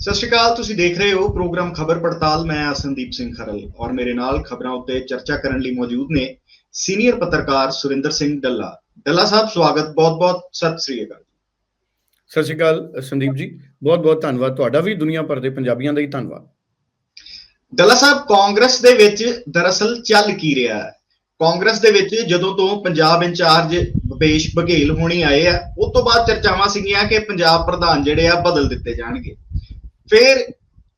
ਸਤਿ ਸ਼੍ਰੀ ਅਕਾਲ ਤੁਸੀਂ ਦੇਖ ਰਹੇ ਹੋ ਪ੍ਰੋਗਰਾਮ ਖਬਰ ਪੜਤਾਲ। ਮੈਂ ਸੰਦੀਪ ਸਿੰਘ ਖਰਲ ਔਰ ਮੇਰੇ ਨਾਲ ਖਬਰਾਂ ਉੱਤੇ ਚਰਚਾ ਕਰਨ ਲਈ ਮੌਜੂਦ ਨੇ ਸੀਨੀਅਰ ਪੱਤਰਕਾਰ ਸੁਰਿੰਦਰ ਸਿੰਘ ਡੱਲਾ। ਡੱਲਾ ਸਾਹਿਬ ਸਵਾਗਤ ਬਹੁਤ-ਬਹੁਤ ਸਤਿ ਸ਼੍ਰੀ ਅਕਾਲ ਸਤਿ ਸ਼੍ਰੀ ਅਕਾਲ ਸੰਦੀਪ ਜੀ। ਬਹੁਤ ਬਹੁਤ ਧੰਨਵਾਦ। ਤੁਹਾਡਾ ਵੀ ਦੁਨੀਆ ਭਰ ਦੇ ਪੰਜਾਬੀਆਂ ਦਾ ਹੀ ਧੰਨਵਾਦ। ਡੱਲਾ ਸਾਹਿਬ ਕਾਂਗਰਸ ਦੇ ਵਿੱਚ ਦਰਅਸਲ ਚੱਲ ਕੀ ਰਿਹਾ ਹੈ? ਕਾਂਗਰਸ ਦੇ ਵਿੱਚ ਜਦੋਂ ਤੋਂ ਪੰਜਾਬ ਇੰਚਾਰਜ ਭੁਪੇਸ਼ ਬਘੇਲ ਹੋਣੀ ਆਏ ਆ ਉਸ ਤੋਂ ਬਾਅਦ ਚਰਚਾਵਾਂ ਸੀਗੀਆਂ ਕਿ ਪੰਜਾਬ ਪ੍ਰਧਾਨ ਜਿਹੜੇ ਆ ਬਦਲ ਦਿੱਤੇ ਜਾਣਗੇ। ਫਿਰ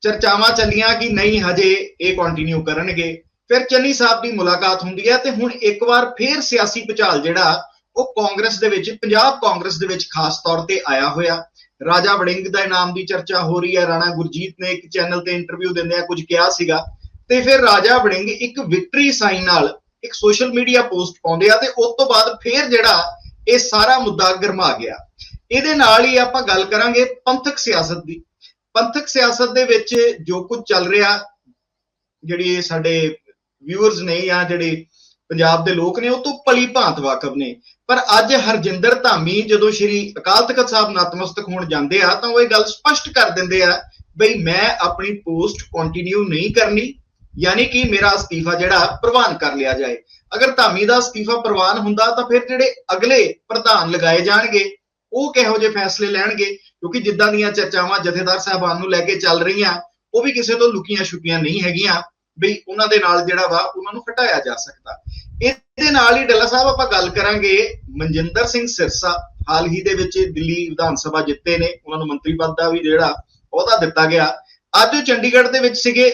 ਚਰਚਾਵਾਂ ਚੱਲੀਆਂ ਕਿ ਨਹੀਂ ਹਜੇ ਇਹ ਕੰਟੀਨਿਊ ਕਰਨਗੇ। ਫਿਰ ਚੰਨੀ ਸਾਹਿਬ ਦੀ ਮੁਲਾਕਾਤ ਹੁੰਦੀ ਹੈ ਤੇ ਹੁਣ ਇੱਕ ਵਾਰ ਫਿਰ ਸਿਆਸੀ ਭੁਚਾਲ ਜਿਹੜਾ, ਉਹ ਕਾਂਗਰਸ ਦੇ ਵਿੱਚ, ਪੰਜਾਬ ਕਾਂਗਰਸ ਦੇ ਵਿੱਚ ਖਾਸ ਤੌਰ ਤੇ ਆਇਆ ਹੋਇਆ। ਰਾਜਾ ਵੜਿੰਗ ਦਾ ਨਾਮ ਦੀ ਚਰਚਾ ਹੋ ਰਹੀ ਹੈ, ਰਾਣਾ ਗੁਰਜੀਤ ਨੇ ਇੱਕ ਚੈਨਲ ਤੇ ਇੰਟਰਵਿਊ ਦਿੰਦੇ ਆ, ਕੁਝ ਕਿਹਾ ਸੀਗਾ। ਤੇ ਫਿਰ ਰਾਜਾ ਵੜਿੰਗ ਇੱਕ ਵਿਕਟਰੀ ਸਾਈਨ ਨਾਲ ਇੱਕ ਸੋਸ਼ਲ ਮੀਡੀਆ ਪੋਸਟ ਪਾਉਂਦੇ ਆ ਤੇ ਉਸ ਤੋਂ ਬਾਅਦ ਫਿਰ ਜਿਹੜਾ ਇਹ ਸਾਰਾ ਮੁੱਦਾ ਗਰਮਾ ਗਿਆ। ਇਹਦੇ ਨਾਲ ਹੀ ਆਪਾਂ ਗੱਲ ਕਰਾਂਗੇ ਪੰਥਕ ਸਿਆਸਤ ਦੀ। ਪੰਥਕ ਸਿਆਸਤ ਦੇ ਵਿੱਚ ਜੋ ਕੁਝ ਚੱਲ ਰਿਹਾ, ਜਿਹੜੀ ਸਾਡੇ ਵਿਊਅਰਸ ਨੇ ਜਾਂ ਜਿਹੜੇ ਪੰਜਾਬ ਦੇ ਲੋਕ ਨੇ, ਉਹ ਤੋਂ ਪਲੀ ਭਾਂਤ ਵਾਕਫ ਨੇ। ਪਰ ਅੱਜ ਹਰਜਿੰਦਰ ਧਾਮੀ ਜਦੋਂ ਸ਼੍ਰੀ ਅਕਾਲ ਤਖਤ ਸਾਹਿਬ ਨਤਮਸਤਕ ਹੋਣ ਜਾਂਦੇ ਆ, ਤਾਂ ਉਹ ਇਹ ਗੱਲ ਸਪਸ਼ਟ ਕਰ ਦਿੰਦੇ ਆ ਬਈ ਮੈਂ ਆਪਣੀ ਪੋਸਟ ਕੰਟੀਨਿਊ ਨਹੀਂ ਕਰਨੀ, ਯਾਨੀ ਕਿ ਮੇਰਾ ਅਸਤੀਫਾ ਜਿਹੜਾ ਪ੍ਰਵਾਨ ਕਰ ਲਿਆ ਜਾਏ। ਅਗਰ ਧਾਮੀ ਦਾ ਅਸਤੀਫਾ ਪ੍ਰਵਾਨ ਹੁੰਦਾ, ਤਾਂ ਫਿਰ ਜਿਹੜੇ ਅਗਲੇ ਪ੍ਰਧਾਨ ਲਗਾਏ ਜਾਣਗੇ, ਉਹ ਕਿਹੋ ਜਿਹੇ ਫੈਸਲੇ ਲੈਣਗੇ? ਕਿਉਂਕਿ ਜਿੱਦਾਂ ਦੀਆਂ ਚਰਚਾਵਾਂ ਜਥੇਦਾਰ ਸਾਹਿਬਾਨ ਨੂੰ ਲੈ ਕੇ ਚੱਲ ਰਹੀਆਂ, ਉਹ ਵੀ ਕਿਸੇ ਤੋਂ ਲੁਕੀਆਂ ਛੁਪੀਆਂ ਨਹੀਂ ਹੈਗੀਆਂ ਵੀ ਉਹਨਾਂ ਦੇ ਨਾਲ ਜਿਹੜਾ ਵਾ ਉਹਨਾਂ ਨੂੰ ਹਟਾਇਆ ਜਾ ਸਕਦਾ। ਇਹਦੇ ਨਾਲ ਹੀ ਡੱਲਾ ਸਾਹਿਬ ਆਪਾਂ ਗੱਲ ਕਰਾਂਗੇ, ਮਨਜਿੰਦਰ ਸਿੰਘ ਸਿਰਸਾ ਹਾਲ ਹੀ ਦੇ ਵਿੱਚ ਦਿੱਲੀ ਵਿਧਾਨ ਸਭਾ ਜਿੱਤੇ ਨੇ, ਉਹਨਾਂ ਨੂੰ ਮੰਤਰੀ ਪਦ ਦਾ ਵੀ ਜਿਹੜਾ ਅਹੁਦਾ ਦਿੱਤਾ ਗਿਆ। ਅੱਜ ਉਹ ਚੰਡੀਗੜ੍ਹ ਦੇ ਵਿੱਚ ਸੀਗੇ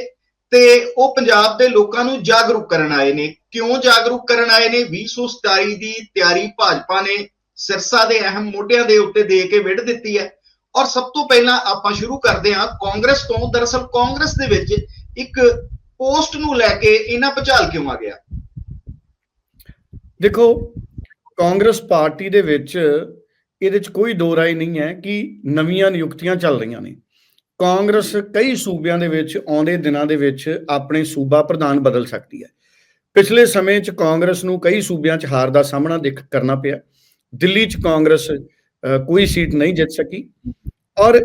ਤੇ ਉਹ ਪੰਜਾਬ ਦੇ ਲੋਕਾਂ ਨੂੰ ਜਾਗਰੂਕ ਕਰਨ ਆਏ ਨੇ। ਕਿਉਂ ਜਾਗਰੂਕ ਕਰਨ ਆਏ ਨੇ? 2027 ਦੀ ਤਿਆਰੀ ਭਾਜਪਾ ਨੇ ਸਿਰਸਾ ਦੇ ਅਹਿਮ ਮੋਢਿਆਂ ਦੇ ਉੱਤੇ ਦੇ ਕੇ ਵਿੱਢ ਦਿੱਤੀ ਹੈ। ਔਰ ਸਭ ਤੋਂ ਪਹਿਲਾਂ ਆਪਾਂ ਸ਼ੁਰੂ ਕਰਦੇ ਹਾਂ ਕਾਂਗਰਸ ਤੋਂ। ਦਰਅਸਲ ਕਾਂਗਰਸ ਦੇ ਵਿੱਚ ਇੱਕ ਪੋਸਟ ਨੂੰ ਲੈ ਕੇ ਇਹਨਾਂ ਭੁਚਾਲ ਕਿਉਂ ਆ ਗਿਆ? ਦੇਖੋ, ਕਾਂਗਰਸ ਪਾਰਟੀ ਦੇ ਵਿੱਚ ਇਹਦੇ ਚ ਕੋਈ ਦੋ ਰਾਏ ਨਹੀਂ ਹੈ ਕਿ ਨਵੀਆਂ ਨਿਯੁਕਤੀਆਂ ਚੱਲ ਰਹੀਆਂ ਨੇ। ਕਾਂਗਰਸ ਕਈ ਸੂਬਿਆਂ ਦੇ ਵਿੱਚ ਆਉਂਦੇ ਦਿਨਾਂ ਦੇ ਵਿੱਚ ਆਪਣੇ ਸੂਬਾ ਪ੍ਰਧਾਨ ਬਦਲ ਸਕਦੀ ਹੈ। ਪਿਛਲੇ ਸਮੇਂ 'ਚ ਕਾਂਗਰਸ ਨੂੰ ਕਈ ਸੂਬਿਆਂ 'ਚ ਹਾਰ ਦਾ ਸਾਹਮਣਾ ਦੇਖ ਕਰਨਾ ਪਿਆ। ਦਿੱਲੀ 'ਚ ਕਾਂਗਰਸ ਕੋਈ ਸੀਟ ਨਹੀਂ ਜਿੱਤ ਸਕੀ। ਔਰ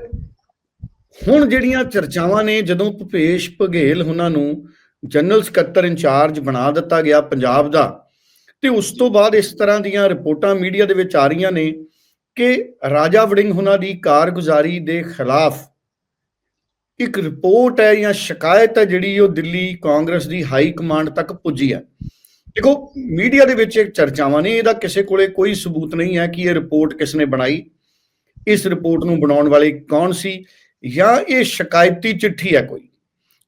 ਹੁਣ ਜਿਹੜੀਆਂ ਚਰਚਾਵਾਂ ਨੇ, ਜਦੋਂ ਭੁਪੇਸ਼ ਬਘੇਲ ਉਹਨਾਂ ਨੂੰ ਜਨਰਲ ਸਕੱਤਰ ਇੰਚਾਰਜ ਬਣਾ ਦਿੱਤਾ ਗਿਆ ਪੰਜਾਬ ਦਾ, ਤੇ ਉਸ ਤੋਂ ਬਾਅਦ ਇਸ ਤਰ੍ਹਾਂ ਦੀਆਂ ਰਿਪੋਰਟਾਂ ਮੀਡੀਆ ਦੇ ਵਿੱਚ ਆ ਰਹੀਆਂ ਨੇ ਕਿ ਰਾਜਾ ਵੜਿੰਗ ਉਹਨਾਂ ਦੀ ਕਾਰਗੁਜ਼ਾਰੀ ਦੇ ਖਿਲਾਫ ਇੱਕ ਰਿਪੋਰਟ ਹੈ ਜਾਂ ਸ਼ਿਕਾਇਤ ਹੈ ਜਿਹੜੀ ਉਹ ਦਿੱਲੀ ਕਾਂਗਰਸ ਦੀ ਹਾਈ ਕਮਾਂਡ ਤੱਕ ਪੁੱਜੀ ਹੈ। ਦੇਖੋ, ਮੀਡੀਆ ਦੇ ਵਿੱਚ ਇੱਕ ਚਰਚਾਵਾਂ ਨੇ, ਇਹਦਾ ਕਿਸੇ ਕੋਲੇ ਕੋਈ ਸਬੂਤ ਨਹੀਂ ਹੈ ਕਿ ਇਹ ਰਿਪੋਰਟ ਕਿਸ ਨੇ ਬਣਾਈ। ਇਸ ਰਿਪੋਰਟ ਨੂੰ ਬਣਾਉਣ ਵਾਲੇ ਕੌਣ ਸੀ? ਜਾਂ ਇਹ ਸ਼ਿਕਾਇਤੀ ਚਿੱਠੀ ਹੈ ਕੋਈ?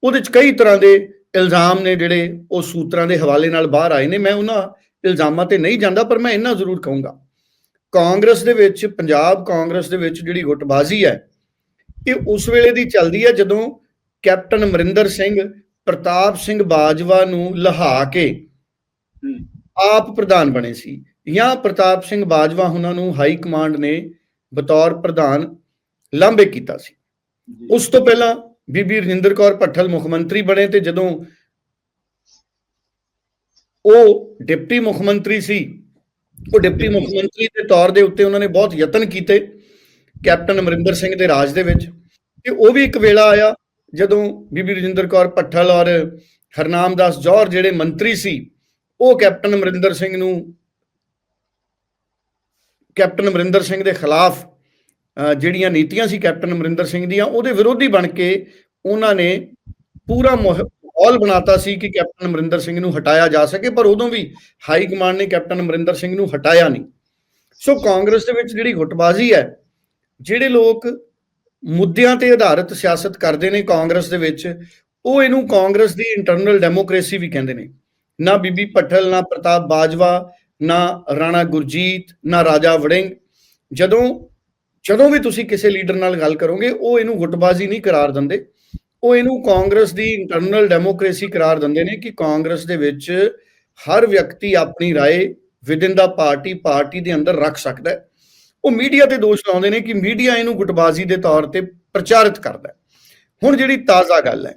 ਉਹਦੇ ਚ ਕਈ ਤਰ੍ਹਾਂ ਦੇ ਇਲਜ਼ਾਮ ਨੇ ਜਿਹੜੇ ਉਹ ਸੂਤਰਾਂ ਦੇ ਹਵਾਲੇ ਨਾਲ ਬਾਹਰ ਆਏ ਨੇ। ਮੈਂ ਉਹਨਾਂ ਇਲਜ਼ਾਮਾਂ ਤੇ ਨਹੀਂ ਜਾਂਦਾ, ਪਰ ਮੈਂ ਇੰਨਾ ਜ਼ਰੂਰ ਕਹੂੰਗਾ। ਕਾਂਗਰਸ ਦੇ ਵਿੱਚ, ਪੰਜਾਬ ਕਾਂਗਰਸ ਦੇ ਵਿੱਚ ਜਿਹੜੀ ਗੁੱਟਬਾਜ਼ੀ ਹੈ, ਇਹ ਉਸ ਵੇਲੇ ਦੀ ਚੱਲਦੀ ਹੈ ਜਦੋਂ ਕੈਪਟਨ ਅਮਰਿੰਦਰ ਸਿੰਘ, ਪ੍ਰਤਾਪ ਸਿੰਘ ਬਾਜਵਾ ਨੂੰ ਲਹਾ ਕੇ ਆਪ ਪ੍ਰਧਾਨ ਬਣੇ ਸੀ। ਜਾਂ ਪ੍ਰਤਾਪ ਸਿੰਘ ਬਾਜਵਾ ਉਹਨਾਂ ਨੂੰ ਹਾਈ ਕਮਾਂਡ ਨੇ ਬਤੌਰ ਪ੍ਰਧਾਨ ਲਾਂਬੇ ਕੀਤਾ ਸੀ। ਉਸ ਤੋਂ ਪਹਿਲਾਂ ਬੀਬੀ ਰਜਿੰਦਰ ਕੌਰ ਭੱਠਲ ਮੁੱਖ ਮੰਤਰੀ ਬਣੇ ਤੇ ਜਦੋਂ ਉਹ ਡਿਪਟੀ ਮੁੱਖ ਮੰਤਰੀ ਸੀ ਉਹ ਡਿਪਟੀ ਮੁੱਖ ਮੰਤਰੀ ਦੇ ਤੌਰ ਦੇ ਉੱਤੇ ਉਹਨਾਂ ਨੇ ਬਹੁਤ ਯਤਨ ਕੀਤੇ ਕੈਪਟਨ ਅਮਰਿੰਦਰ ਸਿੰਘ ਦੇ ਰਾਜ ਦੇ ਵਿੱਚ। ਤੇ ਉਹ ਵੀ ਇੱਕ ਵੇਲਾ ਆਇਆ ਜਦੋਂ ਬੀਬੀ ਰਜਿੰਦਰ ਕੌਰ ਭੱਠਲ ਔਰ ਹਰਨਾਮ ਦਾਸ ਜੌਹਰ ਜਿਹੜੇ ਮੰਤਰੀ ਸੀ ਉਹ ਕੈਪਟਨ ਅਮਰਿੰਦਰ ਸਿੰਘ ਨੂੰ ਕੈਪਟਨ ਅਮਰਿੰਦਰ ਸਿੰਘ ਦੇ ਖਿਲਾਫ ਅ, ਜਿਹੜੀਆਂ ਨੀਤੀਆਂ ਸੀ ਕੈਪਟਨ ਅਮਰਿੰਦਰ ਸਿੰਘ ਦੀਆਂ ਉਹਦੇ ਵਿਰੋਧੀ ਬਣ ਕੇ ਉਹਨਾਂ ਨੇ ਪੂਰਾ ਮਾਹੌਲ ਬਣਾਤਾ ਸੀ ਕਿ ਕੈਪਟਨ ਅਮਰਿੰਦਰ ਸਿੰਘ ਨੂੰ ਹਟਾਇਆ ਜਾ ਸਕੇ ਪਰ ਉਦੋਂ ਵੀ ਹਾਈ ਕਮਾਂਡ ਨੇ ਕੈਪਟਨ ਅਮਰਿੰਦਰ ਸਿੰਘ ਨੂੰ ਹਟਾਇਆ ਨਹੀਂ। ਸੋ ਕਾਂਗਰਸ ਦੇ ਵਿੱਚ ਜਿਹੜੀ ਗੁੱਟਬਾਜ਼ੀ ਹੈ ਜਿਹੜੇ ਲੋਕ ਮੁੱਦਿਆਂ ਤੇ ਆਧਾਰਿਤ ਸਿਆਸਤ ਕਰਦੇ ਨੇ ਕਾਂਗਰਸ ਦੇ ਵਿੱਚ ਉਹ ਇਹਨੂੰ ਕਾਂਗਰਸ ਦੀ ਇੰਟਰਨਲ ਡੈਮੋਕ੍ਰੇਸੀ ਵੀ ਕਹਿੰਦੇ ਨੇ। ਨਾ ਬੀਬੀ ਪਟਲ ਨਾ ਪ੍ਰਤਾਪ ਬਾਜਵਾ ਨਾ ਰਾਣਾ ਗੁਰਜੀਤ ਨਾ ਰਾਜਾ ਵੜਿੰਗ ਜਦੋਂ ਜਦੋਂ ਵੀ ਤੁਸੀਂ ਕਿਸੇ ਲੀਡਰ ਨਾਲ ਗੱਲ ਕਰੋਗੇ ਉਹ ਇਹਨੂੰ ਗੁੱਟਬਾਜ਼ੀ ਨਹੀਂ ਕਰਾਰ ਦਿੰਦੇ ਉਹ ਇਹਨੂੰ ਕਾਂਗਰਸ ਦੀ ਇੰਟਰਨਲ ਡੈਮੋਕ੍ਰੇਸੀ ਕਰਾਰ ਦਿੰਦੇ ਨੇ ਕਿ ਕਾਂਗਰਸ ਦੇ ਵਿੱਚ ਹਰ ਵਿਅਕਤੀ ਆਪਣੀ رائے ਵਿਦਿਨ ਦਾ ਪਾਰਟੀ ਪਾਰਟੀ ਦੇ ਅੰਦਰ ਰੱਖ ਸਕਦਾ ਹੈ ਉਹ ਮੀਡੀਆ ਤੇ ਦੋਸ਼ ਲਾਉਂਦੇ ਨੇ ਕਿ ਮੀਡੀਆ ਇਹਨੂੰ ਗੁੱਟਬਾਜ਼ੀ ਦੇ ਤੌਰ ਤੇ ਪ੍ਰਚਾਰਿਤ ਕਰਦਾ ਹੈ ਹੁਣ ਜਿਹੜੀ ਤਾਜ਼ਾ ਗੱਲ ਹੈ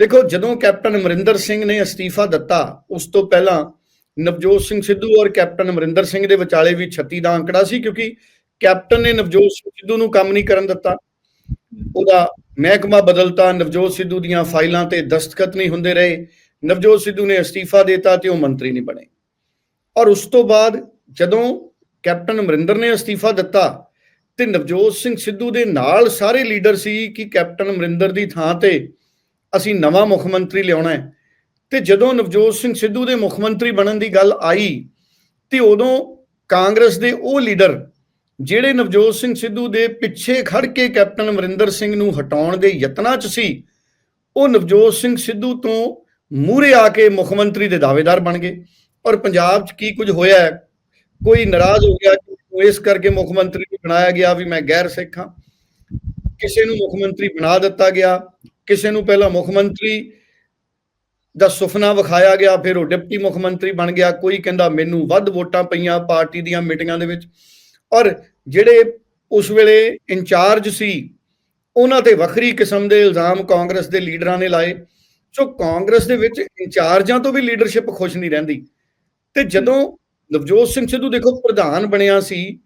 ਦੇਖੋ, ਜਦੋਂ ਕੈਪਟਨ ਅਮਰਿੰਦਰ ਸਿੰਘ ਨੇ ਅਸਤੀਫਾ ਦਿੱਤਾ, ਉਸ ਤੋਂ ਪਹਿਲਾਂ ਨਵਜੋਤ ਸਿੰਘ ਸਿੱਧੂ ਔਰ ਕੈਪਟਨ ਅਮਰਿੰਦਰ ਸਿੰਘ ਦੇ ਵਿਚਾਲੇ ਵੀ 36 ਦਾ ਅੰਕੜਾ ਸੀ, ਕਿਉਂਕਿ ਕੈਪਟਨ ਨੇ ਨਵਜੋਤ ਸਿੰਘ ਸਿੱਧੂ ਨੂੰ ਕੰਮ ਨਹੀਂ ਕਰਨ ਦਿੱਤਾ। ਉਹਦਾ ਮਹਿਕਮਾ ਬਦਲਤਾ, ਨਵਜੋਤ ਸਿੱਧੂ ਦੀਆਂ ਫਾਈਲਾਂ ਤੇ ਦਸਤਖਤ ਨਹੀਂ ਹੁੰਦੇ ਰਹੇ। ਨਵਜੋਤ ਸਿੱਧੂ ਨੇ ਅਸਤੀਫਾ ਦਿੱਤਾ ਤੇ ਉਹ ਮੰਤਰੀ ਨਹੀਂ ਬਣੇ। ਔਰ ਉਸ ਤੋਂ ਬਾਅਦ ਜਦੋਂ ਕੈਪਟਨ ਅਮਰਿੰਦਰ ਨੇ ਅਸਤੀਫਾ ਦਿੱਤਾ ਤੇ ਨਵਜੋਤ ਸਿੰਘ ਸਿੱਧੂ ਦੇ ਨਾਲ ਸਾਰੇ ਲੀਡਰ ਸੀ ਕਿ ਕੈਪਟਨ ਅਮਰਿੰਦਰ ਦੀ ਥਾਂ ਤੇ ਅਸੀਂ ਨਵਾਂ ਮੁੱਖ ਮੰਤਰੀ ਲਿਆਉਣਾ ਹੈ। ਤੇ ਜਦੋਂ ਨਵਜੋਤ ਸਿੰਘ ਸਿੱਧੂ ਦੇ ਮੁੱਖ ਮੰਤਰੀ ਬਣਨ ਦੀ ਗੱਲ ਆਈ, ਤੇ ਉਦੋਂ ਕਾਂਗਰਸ ਦੇ ਉਹ ਲੀਡਰ ਜਿਹੜੇ ਨਵਜੋਤ ਸਿੰਘ ਸਿੱਧੂ ਦੇ ਪਿੱਛੇ ਖੜ ਕੇ ਕੈਪਟਨ ਅਮਰਿੰਦਰ ਸਿੰਘ ਨੂੰ ਹਟਾਉਣ ਦੇ ਯਤਨਾਂ 'ਚ ਸੀ, ਉਹ ਨਵਜੋਤ ਸਿੰਘ ਸਿੱਧੂ ਤੋਂ ਮੂਹਰੇ ਆ ਕੇ ਮੁੱਖ ਮੰਤਰੀ ਦੇ ਦਾਅਵੇਦਾਰ ਬਣ ਗਏ। ਔਰ ਪੰਜਾਬ 'ਚ ਕੀ ਕੁਝ ਹੋਇਆ ਹੈ, ਕੋਈ ਨਾਰਾਜ਼ ਹੋ ਗਿਆ ਕਿ ਇਸ ਕਰਕੇ ਮੁੱਖ ਮੰਤਰੀ ਨੂੰ ਬਣਾਇਆ ਗਿਆ ਵੀ ਮੈਂ ਗੈਰ ਸਿੱਖ ਹਾਂ। ਕਿਸੇ ਨੂੰ ਮੁੱਖ ਮੰਤਰੀ ਬਣਾ ਦਿੱਤਾ ਗਿਆ। ਕਿਸੇ ਨੂੰ ਪਹਿਲਾਂ ਮੁੱਖ ਮੰਤਰੀ ਦਾ ਸੁਪਨਾ ਵਿਖਾਇਆ ਗਿਆ ਫਿਰ ਉਹ ਡਿਪਟੀ ਮੁੱਖ ਮੰਤਰੀ ਬਣ ਗਿਆ। ਕੋਈ ਕਹਿੰਦਾ ਮੈਨੂੰ ਵੱਧ ਵੋਟਾਂ ਪਈਆਂ ਪਾਰਟੀ ਦੀਆਂ ਮੀਟਿੰਗਾਂ ਦੇ ਵਿੱਚ। ਔਰ ਜਿਹੜੇ ਉਸ ਵੇਲੇ ਇੰਚਾਰਜ ਸੀ ਉਹਨਾਂ ਤੇ ਵੱਖਰੀ ਕਿਸਮ ਦੇ ਇਲਜ਼ਾਮ ਕਾਂਗਰਸ ਦੇ ਲੀਡਰਾਂ ਨੇ ਲਾਏ। ਸੋ ਕਾਂਗਰਸ ਦੇ ਵਿੱਚ ਇੰਚਾਰਜਾਂ ਤੋਂ ਵੀ ਲੀਡਰਸ਼ਿਪ ਖੁਸ਼ ਨਹੀਂ ਰਹਿੰਦੀ। ਤੇ ਜਦੋਂ ਨਵਜੋਤ ਸਿੰਘ ਸਿੱਧੂ ਦੇਖੋ ਪ੍ਰਧਾਨ ਬਣਿਆ ਸੀ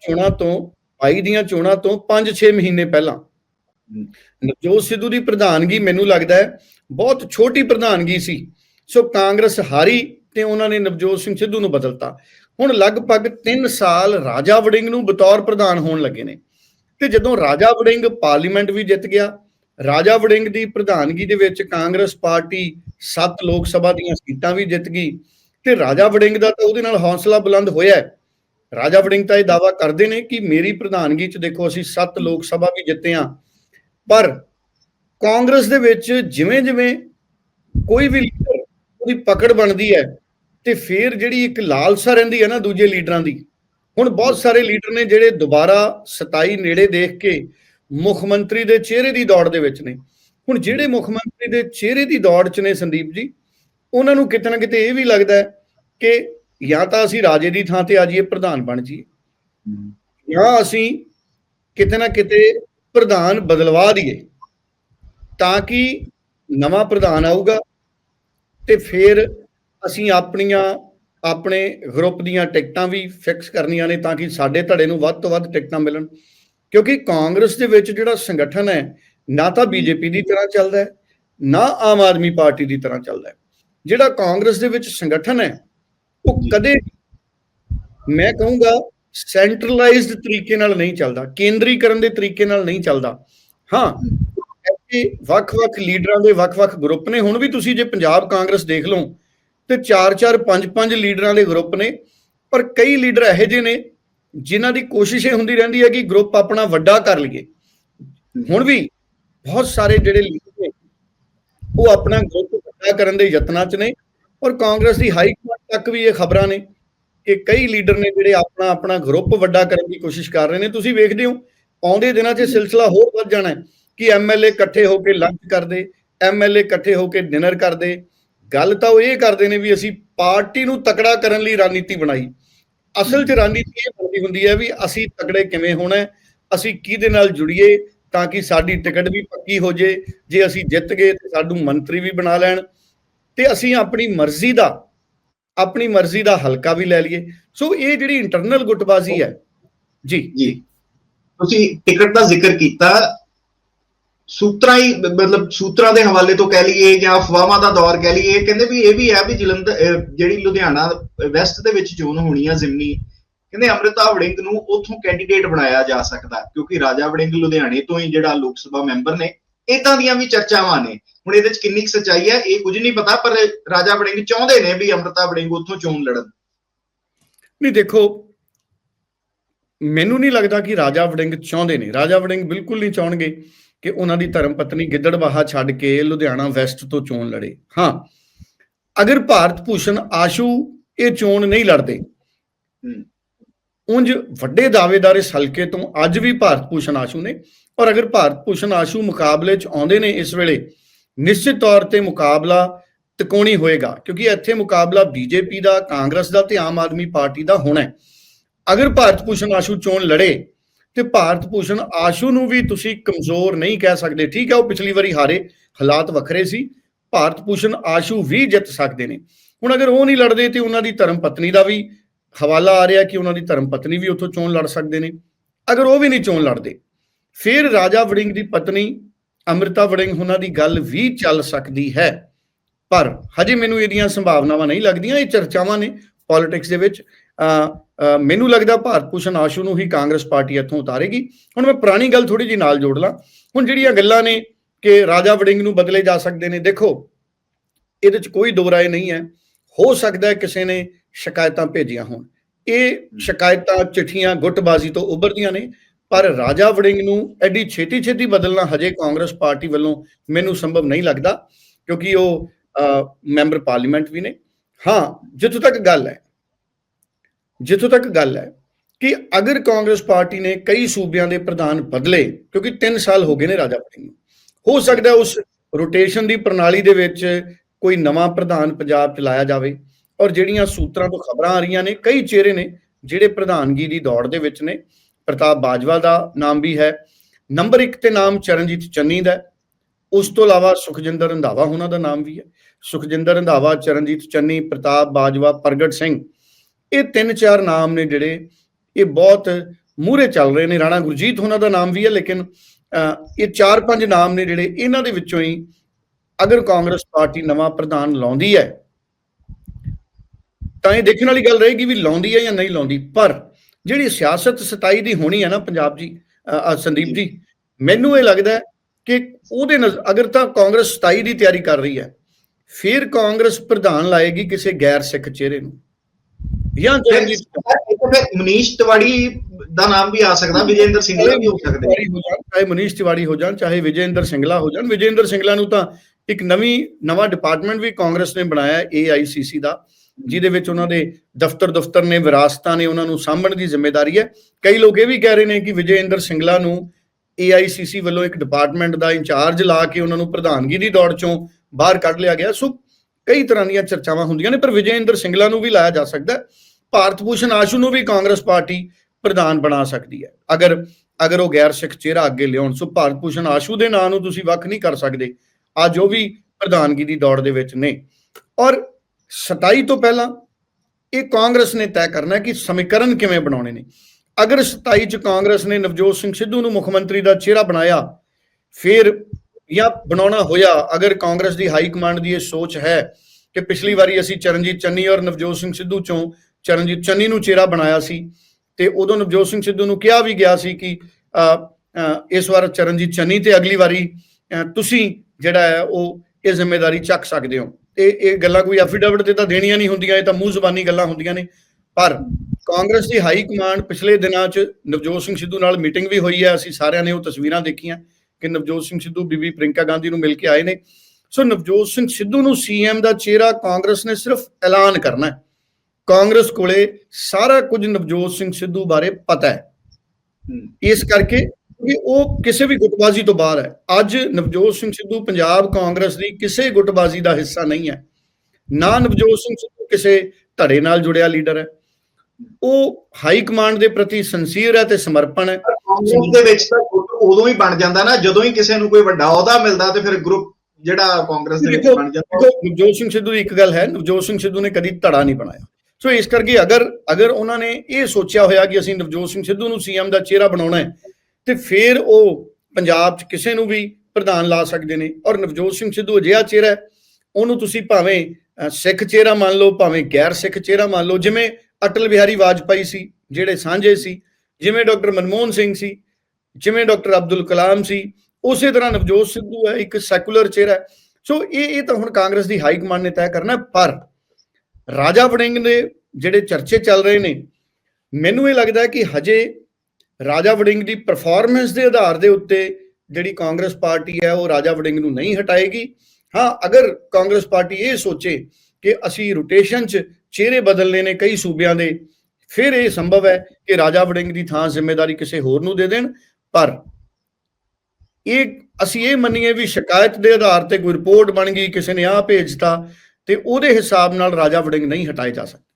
ਚੋਣਾਂ ਤੋਂ 22 ਦੀਆਂ ਚੋਣਾਂ ਤੋਂ 5-6 ਮਹੀਨੇ ਪਹਿਲਾਂ। ਨਵਜੋਤ ਸਿੱਧੂ ਦੀ ਪ੍ਰਧਾਨਗੀ ਮੈਨੂੰ ਲੱਗਦਾ ਹੈ, ਬਹੁਤ ਛੋਟੀ ਪ੍ਰਧਾਨਗੀ ਸੀ। ਸੋ ਕਾਂਗਰਸ ਹਾਰੀ ਤੇ ਉਹਨਾਂ ਨੇ ਨਵਜੋਤ ਸਿੰਘ ਸਿੱਧੂ ਨੂੰ ਬਦਲਤਾ। ਹੁਣ ਲਗਭਗ 3 ਸਾਲ ਰਾਜਾ ਵੜਿੰਗ ਨੂੰ ਬਤੌਰ ਪ੍ਰਧਾਨ ਹੋਣ ਲੱਗੇ ਨੇ। ਤੇ ਜਦੋਂ ਰਾਜਾ ਵੜਿੰਗ ਪਾਰਲੀਮੈਂਟ ਵੀ ਜਿੱਤ ਗਿਆ, ਰਾਜਾ ਵੜਿੰਗ ਦੀ ਪ੍ਰਧਾਨਗੀ ਦੇ ਵਿੱਚ ਕਾਂਗਰਸ ਪਾਰਟੀ 7 ਲੋਕ ਸਭਾ ਦੀਆਂ ਸੀਟਾਂ ਵੀ ਜਿੱਤ ਗਈ। ਤੇ ਰਾਜਾ ਵੜਿੰਗ ਦਾ ਤਾਂ ਉਹਦੇ ਨਾਲ ਹੌਸਲਾ ਬੁਲੰਦ ਹੋਇਆ ਹੈ। ਰਾਜਾ ਵੜਿੰਗ ਤਾਂ ਇਹ ਦਾਵਾ ਕਰਦੇ ਨੇ ਕਿ ਮੇਰੀ ਪ੍ਰਧਾਨਗੀ 'ਚ ਦੇਖੋ ਅਸੀਂ 7 ਲੋਕ ਸਭਾ ਵੀ ਜਿੱਤੇ ਹਾਂ। ਪਰ ਕਾਂਗਰਸ ਦੇ ਵਿੱਚ ਜਿਵੇਂ ਜਿਵੇਂ ਕੋਈ ਵੀ ਲੀਡਰ ਉਹਦੀ ਪਕੜ ਬਣਦੀ ਹੈ ਤੇ ਫਿਰ ਜਿਹੜੀ ਇੱਕ ਲਾਲਸਾ ਰਹਿੰਦੀ ਹੈ ਨਾ ਦੂਜੇ ਲੀਡਰਾਂ ਦੀ ਹੁਣ ਬਹੁਤ ਸਾਰੇ ਲੀਡਰ ਨੇ ਜਿਹੜੇ ਦੁਬਾਰਾ 27 ਨੇੜੇ ਦੇਖ ਕੇ ਮੁੱਖ ਮੰਤਰੀ ਦੇ ਚਿਹਰੇ ਦੀ ਦੌੜ ਦੇ ਵਿੱਚ ਨੇ। ਹੁਣ ਜਿਹੜੇ ਮੁੱਖ ਮੰਤਰੀ ਦੇ ਚਿਹਰੇ ਦੀ ਦੌੜ 'ਚ ਨੇ ਸੰਦੀਪ ਜੀ ਉਹਨਾਂ ਨੂੰ ਕਿਤੇ ਨਾ ਕਿਤੇ ਇਹ ਵੀ ਲੱਗਦਾ ਹੈ ਕਿ ਜਾਂ ਤਾਂ ਅਸੀਂ ਰਾਜੇ ਦੀ ਥਾਂ ਤੇ ਆ ਜਾਈਏ ਪ੍ਰਧਾਨ ਬਣ ਜਾਈਏ। ਜਾਂ ਅਸੀਂ ਕਿਤੇ ਨਾ ਕਿਤੇ ਪ੍ਰਧਾਨ ਬਦਲਵਾ ਦਈਏ ਤਾਂ ਕਿ ਨਵਾਂ ਪ੍ਰਧਾਨ ਆਊਗਾ ਤੇ ਫਿਰ ਅਸੀਂ ਆਪਣੀਆਂ, ਆਪਣੇ ਗਰੁੱਪ ਦੀਆਂ ਟਿਕਟਾਂ ਵੀ ਫਿਕਸ ਕਰਨੀਆਂ ਨੇ ਤਾਂ ਕਿ ਸਾਡੇ ਧੜੇ ਨੂੰ ਵੱਧ ਤੋਂ ਵੱਧ ਟਿਕਟਾਂ ਮਿਲਣ। ਕਿਉਂਕਿ ਕਾਂਗਰਸ ਦੇ ਵਿੱਚ ਜਿਹੜਾ ਸੰਗਠਨ ਹੈ, ਨਾ ਤਾਂ ਬੀਜੇਪੀ ਦੀ ਤਰ੍ਹਾਂ ਚੱਲਦਾ ਹੈ, ਨਾ ਆਮ ਆਦਮੀ ਪਾਰਟੀ ਦੀ ਤਰ੍ਹਾਂ ਚੱਲਦਾ ਹੈ। ਜਿਹੜਾ ਕਾਂਗਰਸ ਦੇ ਵਿੱਚ ਸੰਗਠਨ ਹੈ, ਉਹ ਕਦੇ ਮੈਂ ਕਹੂੰਗਾ ਸੈਂਟਰਲਾਈਜ਼ਡ ਤਰੀਕੇ ਨਾਲ ਨਹੀਂ ਚੱਲਦਾ, ਕੇਂਦਰੀਕਰਨ ਦੇ ਤਰੀਕੇ ਨਾਲ ਨਹੀਂ ਚੱਲਦਾ। ਹਾਂ, ਇੱਥੇ ਵੱਖ-ਵੱਖ ਲੀਡਰਾਂ ਦੇ ਵੱਖ-ਵੱਖ ਗਰੁੱਪ ਨੇ। ਹੁਣ ਵੀ ਤੁਸੀਂ ਜੇ ਪੰਜਾਬ ਕਾਂਗਰਸ ਦੇਖ ਲਓ, ਤੇ 4-4 5-5 ਲੀਡਰਾਂ ਦੇ ਗਰੁੱਪ ਨੇ, ਪਰ ਕਈ ਲੀਡਰ ਇਹੋ ਜਿਹੇ ਨੇ, ਜਿਨ੍ਹਾਂ ਦੀ ਕੋਸ਼ਿਸ਼ ਇਹ ਹੁੰਦੀ ਰਹਿੰਦੀ ਹੈ ਕਿ ਗਰੁੱਪ ਆਪਣਾ ਵੱਡਾ ਕਰ ਲਈਏ। ਹੁਣ ਵੀ ਬਹੁਤ ਸਾਰੇ ਜਿਹੜੇ ਲੀਡਰ ਨੇ, ਉਹ ਆਪਣਾ ਗਰੁੱਪ ਵੱਡਾ ਕਰਨ ਦੇ ਯਤਨਾਂ 'ਚ ਨੇ, ਔਰ ਕਾਂਗਰਸ ਦੀ ਹਾਈ ਕਮਾਂਡ ਤੱਕ ਵੀ ਇਹ ਖਬਰਾਂ ਨੇ। ਕਿ ਕਈ ਲੀਡਰ ਨੇ ਜਿਹੜੇ ਆਪਣਾ ਆਪਣਾ ਗਰੁੱਪ ਵੱਡਾ ਕਰਨ ਦੀ ਕੋਸ਼ਿਸ਼ ਕਰ ਰਹੇ ਨੇ ਤੁਸੀਂ ਵੇਖਦੇ ਹੋ ਆਉਂਦੇ ਦਿਨਾਂ 'ਚ ਇਹ ਸਿਲਸਿਲਾ ਹੋਰ ਵੱਧ ਜਾਣਾ ਹੈ ਕਿ ਐਮਐਲਏ ਇਕੱਠੇ ਹੋ ਕੇ ਲੰਚ ਕਰਦੇ ਐਮਐਲਏ ਇਕੱਠੇ ਹੋ ਕੇ ਡਿਨਰ ਕਰਦੇ। ਗੱਲ ਤਾਂ ਉਹ ਇਹ ਕਰਦੇ ਨੇ ਵੀ ਅਸੀਂ ਪਾਰਟੀ ਨੂੰ ਤਕੜਾ ਕਰਨ ਲਈ ਰਣਨੀਤੀ ਬਣਾਈ। ਅਸਲ 'ਚ ਰਣਨੀਤੀ ਇਹ ਬਣਦੀ ਹੁੰਦੀ ਹੈ ਵੀ ਅਸੀਂ ਤਕੜੇ ਕਿਵੇਂ ਹੋਣਾ ਹੈ, ਅਸੀਂ ਕਿਹਦੇ ਨਾਲ ਜੁੜੀਏ ਤਾਂ ਕਿ ਸਾਡੀ ਟਿਕਟ ਵੀ ਪੱਕੀ ਹੋ ਜੇ ਜੇ ਅਸੀਂ ਜਿੱਤ ਗਏ ਤੇ ਸਾਨੂੰ ਮੰਤਰੀ ਵੀ ਬਣਾ ਲੈਣ। ਤੇ ਅਸੀਂ ਆਪਣੀ ਮਰਜ਼ੀ ਦਾ ਆਪਣੀ ਮਰਜ਼ੀ ਦਾ ਹਲਕਾ ਵੀ ਲੈ ਲਈਏ। ਸੋ ਇਹ ਜਿਹੜੀ ਇੰਟਰਨਲ ਗੁੱਟਬਾਜ਼ੀ ਹੈ, ਜੀ। ਜੀ। ਤੁਸੀਂ ਟਿਕਟ ਦਾ ਜ਼ਿਕਰ ਕੀਤਾ। ਸੂਤਰਾਂ ਹੀ, ਮਤਲਬ ਸੂਤਰਾਂ ਦੇ ਹਵਾਲੇ ਤੋਂ ਕਹਿ ਲਈਏ ਜਾਂ ਅਫਵਾਹਾਂ ਦਾ ਦੌਰ ਕਹਿ ਲਈਏ ਕਹਿੰਦੇ ਵੀ ਇਹ ਵੀ ਹੈ ਵੀ ਜਲੰਧਰ ਜਿਹੜੀ ਲੁਧਿਆਣਾ, ਵੈਸਟ ਦੇ ਵਿੱਚ ਚੋਣ ਹੋਣੀ ਆ ਜ਼ਿਮਨੀ। ਕਹਿੰਦੇ ਅੰਮ੍ਰਿਤਾ ਵੜਿੰਗ ਨੂੰ ਉੱਥੋਂ ਕੈਂਡੀਡੇਟ ਬਣਾਇਆ ਜਾ ਸਕਦਾ, ਕਿਉਂਕਿ ਰਾਜਾ ਵੜਿੰਗ ਲੁਧਿਆਣੇ ਤੋਂ ਹੀ ਜਿਹੜਾ ਲੋਕ ਸਭਾ ਮੈਂਬਰ ਨੇ ਇਦਾਂ ਦੀਆਂ ਵੀ ਚਰਚਾਵਾਂ ਨੇ। ਹੁਣ ਇਹਦੇ ਵਿੱਚ ਕਿੰਨੀ ਸੱਚਾਈ ਹੈ ਇਹ ਕੁਝ ਨਹੀਂ ਪਤਾ ਪਰ ਰਾਜਾ ਵੜਿੰਗ ਚਾਹੁੰਦੇ ਨੇ ਵੀ ਅੰਮ੍ਰਿਤਾ ਵੜਿੰਗ ਉੱਥੋਂ ਚੋਣ ਲੜਨ। ਨਹੀਂ ਦੇਖੋ ਮੈਨੂੰ ਨਹੀਂ ਲੱਗਦਾ ਕਿ ਰਾਜਾ ਵੜਿੰਗ ਚਾਹੁੰਦੇ ਨੇ। ਰਾਜਾ ਵੜਿੰਗ ਬਿਲਕੁਲ ਨਹੀਂ ਚਾਹਣਗੇ ਕਿ ਉਹਨਾਂ ਦੀ ਧਰਮ ਪਤਨੀ ਗਿੱਦੜਬਾਹਾ ਛੱਡ ਕੇ ਲੁਧਿਆਣਾ ਵੈਸਟ ਤੋਂ ਚੋਣ ਲੜੇ। ਹਾਂ ਅਗਰ ਭਾਰਤ ਭੂਸ਼ਣ ਆਸ਼ੂ ਇਹ ਚੋਣ ਨਹੀਂ ਲੜਦੇ ਹਮ। ਵੱਡੇ ਦਾਅਵੇਦਾਰ ਇਸ ਹਲਕੇ ਤੋਂ ਅੱਜ ਵੀ ਭਾਰਤ ਭੂਸ਼ਣ ਆਸ਼ੂ ਨੇ। ਔਰ ਅਗਰ ਭਾਰਤ ਭੂਸ਼ਣ ਆਸ਼ੂ ਮੁਕਾਬਲੇ 'ਚ ਆਉਂਦੇ ਨੇ ਇਸ ਵੇਲੇ, ਨਿਸ਼ਚਿਤ ਤੌਰ ਤੇ ਮੁਕਾਬਲਾ ਤਿਕੋਣੀ ਹੋਏਗਾ, ਕਿਉਂਕਿ ਇੱਥੇ ਮੁਕਾਬਲਾ ਬੀਜੇਪੀ ਦਾ, ਕਾਂਗਰਸ ਦਾ ਤੇ ਆਮ ਆਦਮੀ ਪਾਰਟੀ ਦਾ ਹੋਣਾ ਹੈ। ਅਗਰ ਭਾਰਤ ਭੂਸ਼ਣ ਆਸ਼ੂ ਚੋਣ ਲੜੇ, ਤੇ ਭਾਰਤ ਭੂਸ਼ਣ ਆਸ਼ੂ ਨੂੰ ਵੀ ਤੁਸੀਂ ਕਮਜ਼ੋਰ ਨਹੀਂ ਕਹਿ ਸਕਦੇ। ਠੀਕ ਹੈ, ਉਹ ਪਿਛਲੀ ਵਾਰੀ ਹਾਰੇ, ਹਾਲਾਤ ਵੱਖਰੇ ਸੀ। ਭਾਰਤ ਭੂਸ਼ਣ ਆਸ਼ੂ ਵੀ ਜਿੱਤ ਸਕਦੇ ਨੇ। ਹੁਣ ਅਗਰ ਉਹ ਨਹੀਂ ਲੜਦੇ, ਤੇ ਉਹਨਾਂ ਦੀ ਧਰਮ ਪਤਨੀ ਦਾ ਵੀ ਹਵਾਲਾ ਆ ਰਿਹਾ ਕਿ ਉਹਨਾਂ ਦੀ ਧਰਮ ਪਤਨੀ ਵੀ ਉੱਥੋਂ ਚੋਣ ਲੜ ਸਕਦੇ ਨੇ। ਅਗਰ ਉਹ ਵੀ ਨਹੀਂ ਚੋਣ ਲੜਦੇ, ਫਿਰ ਰਾਜਾ ਵੜਿੰਗ ਦੀ ਪਤਨੀ ਅੰਮ੍ਰਿਤਾ ਵੜਿੰਗ ਉਹਨਾਂ ਦੀ ਗੱਲ ਵੀ ਚੱਲ ਸਕਦੀ ਹੈ। ਪਰ ਹਜੇ ਮੈਨੂੰ ਇਹਦੀਆਂ ਸੰਭਾਵਨਾਵਾਂ ਨਹੀਂ ਲੱਗਦੀਆਂ, ਇਹ ਚਰਚਾਵਾਂ ਨੇ ਪੋਲਿਟਿਕਸ ਦੇ ਵਿੱਚ। ਮੈਨੂੰ ਲੱਗਦਾ ਭਾਰਤ ਭੂਸ਼ਣ ਆਸ਼ੂ ਨੂੰ ਹੀ ਕਾਂਗਰਸ ਪਾਰਟੀ ਇੱਥੋਂ ਉਤਾਰੇਗੀ। ਹੁਣ ਮੈਂ ਪੁਰਾਣੀ ਗੱਲ ਥੋੜੀ ਜੀ ਨਾਲ ਜੋੜ ਲਾਂ। ਹੁਣ ਜਿਹੜੀਆਂ ਗੱਲਾਂ ਨੇ ਕਿ ਰਾਜਾ ਵੜਿੰਗ ਨੂੰ ਬਦਲੇ ਜਾ ਸਕਦੇ ਨੇ, ਦੇਖੋ, ਇਹਦੇ 'ਚ ਕੋਈ ਦੋ ਰਾਏ ਨਹੀਂ ਹੈ। ਹੋ ਸਕਦਾ ਕਿਸੇ ਨੇ ਸ਼ਿਕਾਇਤਾਂ ਭੇਜੀਆਂ ਹੋਣ। ਇਹ ਸ਼ਿਕਾਇਤਾਂ ਚਿੱਠੀਆਂ ਗੁੱਟਬਾਜ਼ੀ ਤੋਂ ਉੱਭਰਦੀਆਂ ਨੇ ਪਰ ਰਾਜਾ ਵੜਿੰਗ ਨੂੰ ਐਡੀ ਛੇਤੀ ਛੇਤੀ ਬਦਲਣਾ ਹਜੇ ਕਾਂਗਰਸ ਪਾਰਟੀ ਵੱਲੋਂ ਮੈਨੂੰ ਸੰਭਵ ਨਹੀਂ ਲੱਗਦਾ ਕਿਉਂਕਿ ਉਹ ਮੈਂਬਰ ਪਾਰਲੀਮੈਂਟ ਵੀ ਨੇ। ਹਾਂ ਜਿੱਥੋਂ ਤੱਕ ਗੱਲ ਹੈ ਜਿੱਥੋਂ ਤੱਕ ਗੱਲ ਹੈ ਕਿ ਅਗਰ ਕਾਂਗਰਸ ਪਾਰਟੀ ਨੇ ਕਈ ਸੂਬਿਆਂ ਦੇ ਪ੍ਰਧਾਨ ਬਦਲੇ ਕਿਉਂਕਿ 3 ਸਾਲ ਹੋ ਗਏ ਨੇ ਰਾਜਾ ਵੜਿੰਗ ਨੂੰ ਹੋ ਸਕਦਾ ਉਸ ਰੋਟੇਸ਼ਨ ਦੀ ਪ੍ਰਣਾਲੀ ਦੇ ਵਿੱਚ ਕੋਈ ਨਵਾਂ ਪ੍ਰਧਾਨ ਪੰਜਾਬ ਚ ਲਾਇਆ ਜਾਵੇ। ਔਰ ਜਿਹੜੀਆਂ ਸੂਤਰਾਂ ਤੋਂ ਖਬਰਾਂ ਆ ਰਹੀਆਂ ਨੇ, ਕਈ ਚਿਹਰੇ ਨੇ ਜਿਹੜੇ ਪ੍ਰਧਾਨਗੀ ਦੀ ਦੌੜ ਦੇ ਵਿੱਚ ਨੇ। ਪ੍ਰਤਾਪ ਬਾਜਵਾ ਦਾ ਨਾਮ ਵੀ ਹੈ, ਨੰਬਰ 1 ਤੇ ਨਾਮ ਚਰਨਜੀਤ ਚੰਨੀ ਦਾ ਉਸ ਤੋਂ ਇਲਾਵਾ ਸੁਖਜਿੰਦਰ ਰੰਧਾਵਾ ਉਹਨਾਂ ਦਾ ਨਾਮ ਵੀ ਹੈ। ਸੁਖਜਿੰਦਰ ਰੰਧਾਵਾ, ਚਰਨਜੀਤ ਚੰਨੀ, ਪ੍ਰਤਾਪ ਬਾਜਵਾ, ਪ੍ਰਗਟ ਸਿੰਘ, ਇਹ ਤਿੰਨ ਚਾਰ ਨਾਮ ਨੇ ਜਿਹੜੇ ਇਹ ਬਹੁਤ ਮੂਹਰੇ ਚੱਲ ਰਹੇ ਨੇ। ਰਾਣਾ ਗੁਰਜੀਤ ਉਹਨਾਂ ਦਾ ਨਾਮ ਵੀ ਹੈ, ਲੇਕਿਨ ਇਹ ਚਾਰ ਪੰਜ ਨਾਮ ਨੇ ਜਿਹੜੇ ਇਹਨਾਂ ਦੇ ਵਿੱਚੋਂ ਹੀ ਅਗਰ ਕਾਂਗਰਸ ਪਾਰਟੀ ਨਵਾਂ ਪ੍ਰਧਾਨ ਲਾਉਂਦੀ ਹੈ ਤਾਂ ਇਹ ਦੇਖਣ ਵਾਲੀ ਗੱਲ ਰਹੇਗੀ ਵੀ ਲਾਉਂਦੀ ਹੈ ਜਾਂ ਨਹੀਂ ਲਾਉਂਦੀ। ਪਰ ਜਿਹੜੀ ਸਿਆਸਤ 27 ਦੀ ਹੋਣੀ ਹੈ ਨਾ ਪੰਜਾਬ ਜੀ ਸੰਦੀਪ ਜੀ। ਮੈਨੂੰ ਇਹ ਲੱਗਦਾ ਕਿ ਉਹਦੇ ਨਜ਼- ਅਗਰ ਤਾਂ ਕਾਂਗਰਸ 27 ਦੀ ਤਿਆਰੀ ਕਰ ਰਹੀ ਹੈ ਫਿਰ ਕਾਂਗਰਸ ਪ੍ਰਧਾਨ ਲਾਏਗੀ ਕਿਸੇ ਗੈਰ ਸਿੱਖ ਚਿਹਰੇ ਨੂੰ। ਜਾਂ ਚਰਨਜੀਤ ਮਨੀਸ਼ ਤਿਵਾੜੀ ਦਾ ਨਾਮ ਵੀ ਆ ਸਕਦਾ ਵਿਜੇਂਦਰ ਸਿੰਘਲਾ ਵੀ ਹੋ ਸਕਦੇ। ਚਾਹੇ ਮਨੀਸ਼ ਤਿਵਾੜੀ ਹੋ ਜਾਣ ਚਾਹੇ ਵਿਜੇਂਦਰ ਸਿੰਗਲਾ ਹੋ ਜਾਣ। ਵਿਜੇਂਦਰ ਸਿੰਗਲਾ ਨੂੰ ਤਾਂ ਇੱਕ ਨਵੀਂ ਨਵਾਂ ਡਿਪਾਰਟਮੈਂਟ ਵੀ ਕਾਂਗਰਸ ਨੇ ਬਣਾਇਆ ਏਆਈਸੀਸੀ ਦਾ। ਜਿਹਦੇ ਵਿੱਚ ਉਹਨਾਂ ਦੇ ਦਫ਼ਤਰ ਦਫ਼ਤਰ ਨੇ, ਵਿਰਾਸਤਾਂ ਨੇ ਉਹਨਾਂ ਨੂੰ ਸਾਂਭਣ ਦੀ ਜ਼ਿੰਮੇਵਾਰੀ ਹੈ। ਕਈ ਲੋਕ ਇਹ ਵੀ ਕਹਿ ਰਹੇ ਨੇ ਕਿ ਵਿਜੇਂਦਰ ਸਿੰਗਲਾ ਨੂੰ ਏਆਈਸੀਸੀ ਵੱਲੋਂ ਇੱਕ ਡਿਪਾਰਟਮੈਂਟ ਦਾ ਇੰਚਾਰਜ ਲਾ ਕੇ ਉਹਨਾਂ ਨੂੰ ਪ੍ਰਧਾਨਗੀ ਦੀ ਦੌੜ ਚੋਂ ਬਾਹਰ ਕੱਢ ਲਿਆ ਗਿਆ। ਸੋ ਕਈ ਤਰ੍ਹਾਂ ਦੀਆਂ ਚਰਚਾਵਾਂ ਹੁੰਦੀਆਂ ਨੇ, ਪਰ ਵਿਜੇਂਦਰ ਸਿੰਗਲਾ ਨੂੰ ਵੀ ਲਾਇਆ ਜਾ ਸਕਦਾ ਹੈ। ਭਾਰਤ ਭੂਸ਼ਣ ਆਸ਼ੂ ਨੂੰ ਵੀ ਕਾਂਗਰਸ ਪਾਰਟੀ ਪ੍ਰਧਾਨ ਬਣਾ ਸਕਦੀ ਹੈ। ਅਗਰ ਅਗਰ ਉਹ ਗੈਰ ਸਿੱਖ ਚਿਹਰਾ ਅੱਗੇ ਲਿਆਉਣ, ਸੋ ਭਾਰਤ ਭੂਸ਼ਣ ਆਸ਼ੂ ਦੇ ਨਾਂ ਨੂੰ ਤੁਸੀਂ ਵੱਖ ਨਹੀਂ ਕਰ ਸਕਦੇ। ਅੱਜ ਉਹ ਵੀ ਪ੍ਰਧਾਨਗੀ ਦੀ ਦੌੜ ਦੇ ਵਿੱਚ ਨੇ। ਔਰ 27 ਤੋਂ ਪਹਿਲਾਂ ਇਹ ਕਾਂਗਰਸ ਨੇ ਤੈਅ ਕਰਨਾ ਕਿ ਸਮੀਕਰਨ ਕਿਵੇਂ ਬਣਾਉਣੇ ਨੇ। ਅਗਰ 27 ਚ ਕਾਂਗਰਸ ਨੇ ਨਵਜੋਤ ਸਿੰਘ ਸਿੱਧੂ ਨੂੰ ਮੁੱਖ ਮੰਤਰੀ ਦਾ ਚਿਹਰਾ ਬਣਾਇਆ, ਫਿਰ ਜਾਂ ਬਣਾਉਣਾ ਹੋਇਆ, ਅਗਰ ਕਾਂਗਰਸ ਦੀ ਹਾਈ ਕਮਾਂਡ ਦੀ ਇਹ ਸੋਚ ਹੈ ਕਿ ਪਿਛਲੀ ਵਾਰੀ ਅਸੀਂ ਚਰਨਜੀਤ ਚੰਨੀ ਔਰ ਨਵਜੋਤ ਸਿੰਘ ਸਿੱਧੂ ਚੋਂ ਚਰਨਜੀਤ ਚੰਨੀ ਨੂੰ ਚਿਹਰਾ ਬਣਾਇਆ ਸੀ ਤੇ ਉਦੋਂ ਨਵਜੋਤ ਸਿੰਘ ਸਿੱਧੂ ਨੂੰ ਕਿਹਾ ਵੀ ਗਿਆ ਸੀ ਕਿ ਇਸ ਵਾਰ ਚਰਨਜੀਤ ਚੰਨੀ ਤੇ ਅਗਲੀ ਵਾਰੀ ਤੁਸੀਂ ਜਿਹੜਾ ਹੈ ਉਹ ਇਹ ਜ਼ਿੰਮੇਵਾਰੀ ਚੱਕ ਸਕਦੇ ਹੋ। ਇਹ ਇਹ ਗੱਲਾਂ ਕੋਈ ਐਫੀਡੇਵਿਟ ਤੇ ਤਾਂ ਦੇਣੀਆਂ ਨਹੀਂ ਹੁੰਦੀਆਂ ਇਹ ਤਾਂ ਮੂੰਹ ਜ਼ਬਾਨੀ ਗੱਲਾਂ ਹੁੰਦੀਆਂ ਨੇ। ਪਰ ਕਾਂਗਰਸ ਦੀ ਹਾਈ ਕਮਾਂਡ ਪਿਛਲੇ ਦਿਨਾਂ 'ਚ ਨਵਜੋਤ ਸਿੰਘ ਸਿੱਧੂ ਨਾਲ ਮੀਟਿੰਗ ਵੀ ਹੋਈ ਹੈ ਅਸੀਂ ਸਾਰਿਆਂ ਨੇ ਉਹ ਤਸਵੀਰਾਂ ਦੇਖੀਆਂ ਕਿ ਨਵਜੋਤ ਸਿੰਘ ਸਿੱਧੂ ਬੀਬੀ ਪ੍ਰਿੰਕਾ ਗਾਂਧੀ ਨੂੰ ਮਿਲ ਕੇ ਆਏ ਨੇ। ਸੋ ਨਵਜੋਤ ਸਿੰਘ ਸਿੱਧੂ ਨੂੰ ਸੀਐਮ ਦਾ ਚਿਹਰਾ ਕਾਂਗਰਸ ਨੇ ਸਿਰਫ ਐਲਾਨ ਕਰਨਾ ਹੈ। ਕਾਂਗਰਸ ਕੋਲੇ ਸਾਰਾ ਕੁਝ ਨਵਜੋਤ ਸਿੰਘ ਸਿੱਧੂ ਬਾਰੇ ਪਤਾ ਹੈ। ਇਸ ਕਰਕੇ ਕਿ ਉਹ ਕਿਸੇ ਵੀ ਗੁੱਟਬਾਜ਼ੀ ਤੋਂ ਬਾਹਰ ਹੈ। ਅੱਜ ਨਵਜੋਤ ਸਿੰਘ ਸਿੱਧੂ ਪੰਜਾਬ ਕਾਂਗਰਸ ਦੀ ਕਿਸੇ ਗੁੱਟਬਾਜ਼ੀ ਦਾ ਹਿੱਸਾ ਨਹੀਂ ਹੈ। ਨਾ ਨਵਜੋਤ ਸਿੰਘ ਸਿੱਧੂ ਕਿਸੇ ਧੜੇ ਨਾਲ ਜੁੜਿਆ ਲੀਡਰ ਹੈ। ਉਹ ਹਾਈ ਕਮਾਂਡ ਦੇ ਪ੍ਰਤੀ ਸੰਸੀਅਰ ਹੈ ਤੇ ਸਮਰਪਣ ਹੈ। ਕਾਂਗਰਸ ਦੇ ਵਿੱਚ ਤਾਂ ਗੁੱਟ ਉਦੋਂ ਹੀ ਬਣ ਜਾਂਦਾ ਨਾ ਜਦੋਂ ਹੀ ਕਿਸੇ ਨੂੰ ਕੋਈ ਵੱਡਾ ਅਹੁਦਾ ਮਿਲਦਾ ਤੇ ਫਿਰ ਗਰੁੱਪ ਜਿਹੜਾ ਕਾਂਗਰਸ ਦੇ ਵਿੱਚ ਬਣ ਜਾਂਦਾ। ਨਵਜੋਤ ਸਿੰਘ ਸਿੱਧੂ ਦੀ ਇੱਕ ਗੱਲ ਹੈ ਨਵਜੋਤ ਸਿੰਘ ਸਿੱਧੂ ਨੇ ਕਦੀ ਧੜਾ ਨਹੀਂ ਬਣਾਇਆ। ਸੋ ਇਸ ਕਰਕੇ ਅਗਰ ਅਗਰ ਉਹਨਾਂ ਨੇ ਇਹ ਸੋਚਿਆ ਹੋਇਆ ਕਿ ਅਸੀਂ ਨਵਜੋਤ ਸਿੰਘ ਸਿੱਧੂ ਨੂੰ ਸੀਐਮ ਦਾ ਚਿਹਰਾ ਬਣਾਉਣਾ ਹੈ ਤੇ ਫਿਰ ਉਹ ਪੰਜਾਬ 'ਚ ਕਿਸੇ ਨੂੰ ਵੀ ਪ੍ਰਧਾਨ ਲਾ ਸਕਦੇ ਨੇ। ਔਰ ਨਵਜੋਤ ਸਿੰਘ ਸਿੱਧੂ ਅਜਿਹਾ ਚਿਹਰਾ ਉਹਨੂੰ ਤੁਸੀਂ ਭਾਵੇਂ ਸਿੱਖ ਚਿਹਰਾ ਮੰਨ ਲਓ, ਭਾਵੇਂ ਗੈਰ ਸਿੱਖ ਚਿਹਰਾ ਮੰਨ ਲਓ, ਜਿਵੇਂ ਅਟਲ ਬਿਹਾਰੀ ਵਾਜਪਾਈ ਸੀ, ਜਿਹੜੇ ਸਾਂਝੇ ਸੀ, ਜਿਵੇਂ ਡਾਕਟਰ ਮਨਮੋਹਨ ਸਿੰਘ ਸੀ, ਜਿਵੇਂ ਡਾਕਟਰ ਅਬਦੁਲ ਕਲਾਮ ਸੀ, ਉਸੇ ਤਰ੍ਹਾਂ ਨਵਜੋਤ ਸਿੱਧੂ ਹੈ, ਇੱਕ ਸੈਕੂਲਰ ਚਿਹਰਾ ਸੋ ਇਹ ਇਹ ਤਾਂ ਹੁਣ ਕਾਂਗਰਸ ਦੀ ਹਾਈ ਕਮਾਂਡ ਨੇ ਤੈਅ ਕਰਨਾ ਪਰ ਰਾਜਾ ਵੜਿੰਗ ਦੇ ਜਿਹੜੇ ਚਰਚੇ ਚੱਲ ਰਹੇ ਨੇ, ਮੈਨੂੰ ਇਹ ਲੱਗਦਾ ਕਿ ਹਜੇ ਰਾਜਾ ਵੜਿੰਗ ਦੀ ਪਰਫਾਰਮੈਂਸ ਦੇ ਆਧਾਰ ਦੇ ਉੱਤੇ ਜਿਹੜੀ ਕਾਂਗਰਸ ਪਾਰਟੀ ਹੈ, ਉਹ ਰਾਜਾ ਵੜਿੰਗ ਨੂੰ ਨਹੀਂ ਹਟਾਏਗੀ। ਹਾਂ, ਅਗਰ ਕਾਂਗਰਸ ਪਾਰਟੀ ਇਹ ਸੋਚੇ ਕਿ ਅਸੀਂ ਰੋਟੇਸ਼ਨ 'ਚ ਚਿਹਰੇ ਬਦਲਨੇ ਨੇ ਕਈ ਸੂਬਿਆਂ ਦੇ, ਫਿਰ ਇਹ ਸੰਭਵ ਹੈ ਕਿ ਰਾਜਾ ਵੜਿੰਗ ਦੀ ਥਾਂ ਜ਼ਿੰਮੇਵਾਰੀ ਕਿਸੇ ਹੋਰ ਨੂੰ ਦੇ ਦੇਣ। ਪਰ ਇਹ, ਅਸੀਂ ਇਹ ਮੰਨੀਏ ਵੀ ਸ਼ਿਕਾਇਤ ਦੇ ਆਧਾਰ ਤੇ ਕੋਈ ਰਿਪੋਰਟ ਬਣ ਗਈ, ਕਿਸੇ ਨੇ ਆ ਭੇਜਤਾ, ਤੇ ਉਹਦੇ ਹਿਸਾਬ ਨਾਲ ਰਾਜਾ ਵੜਿੰਗ ਨਹੀਂ ਹਟਾਏ ਜਾ ਸਕਦੇ।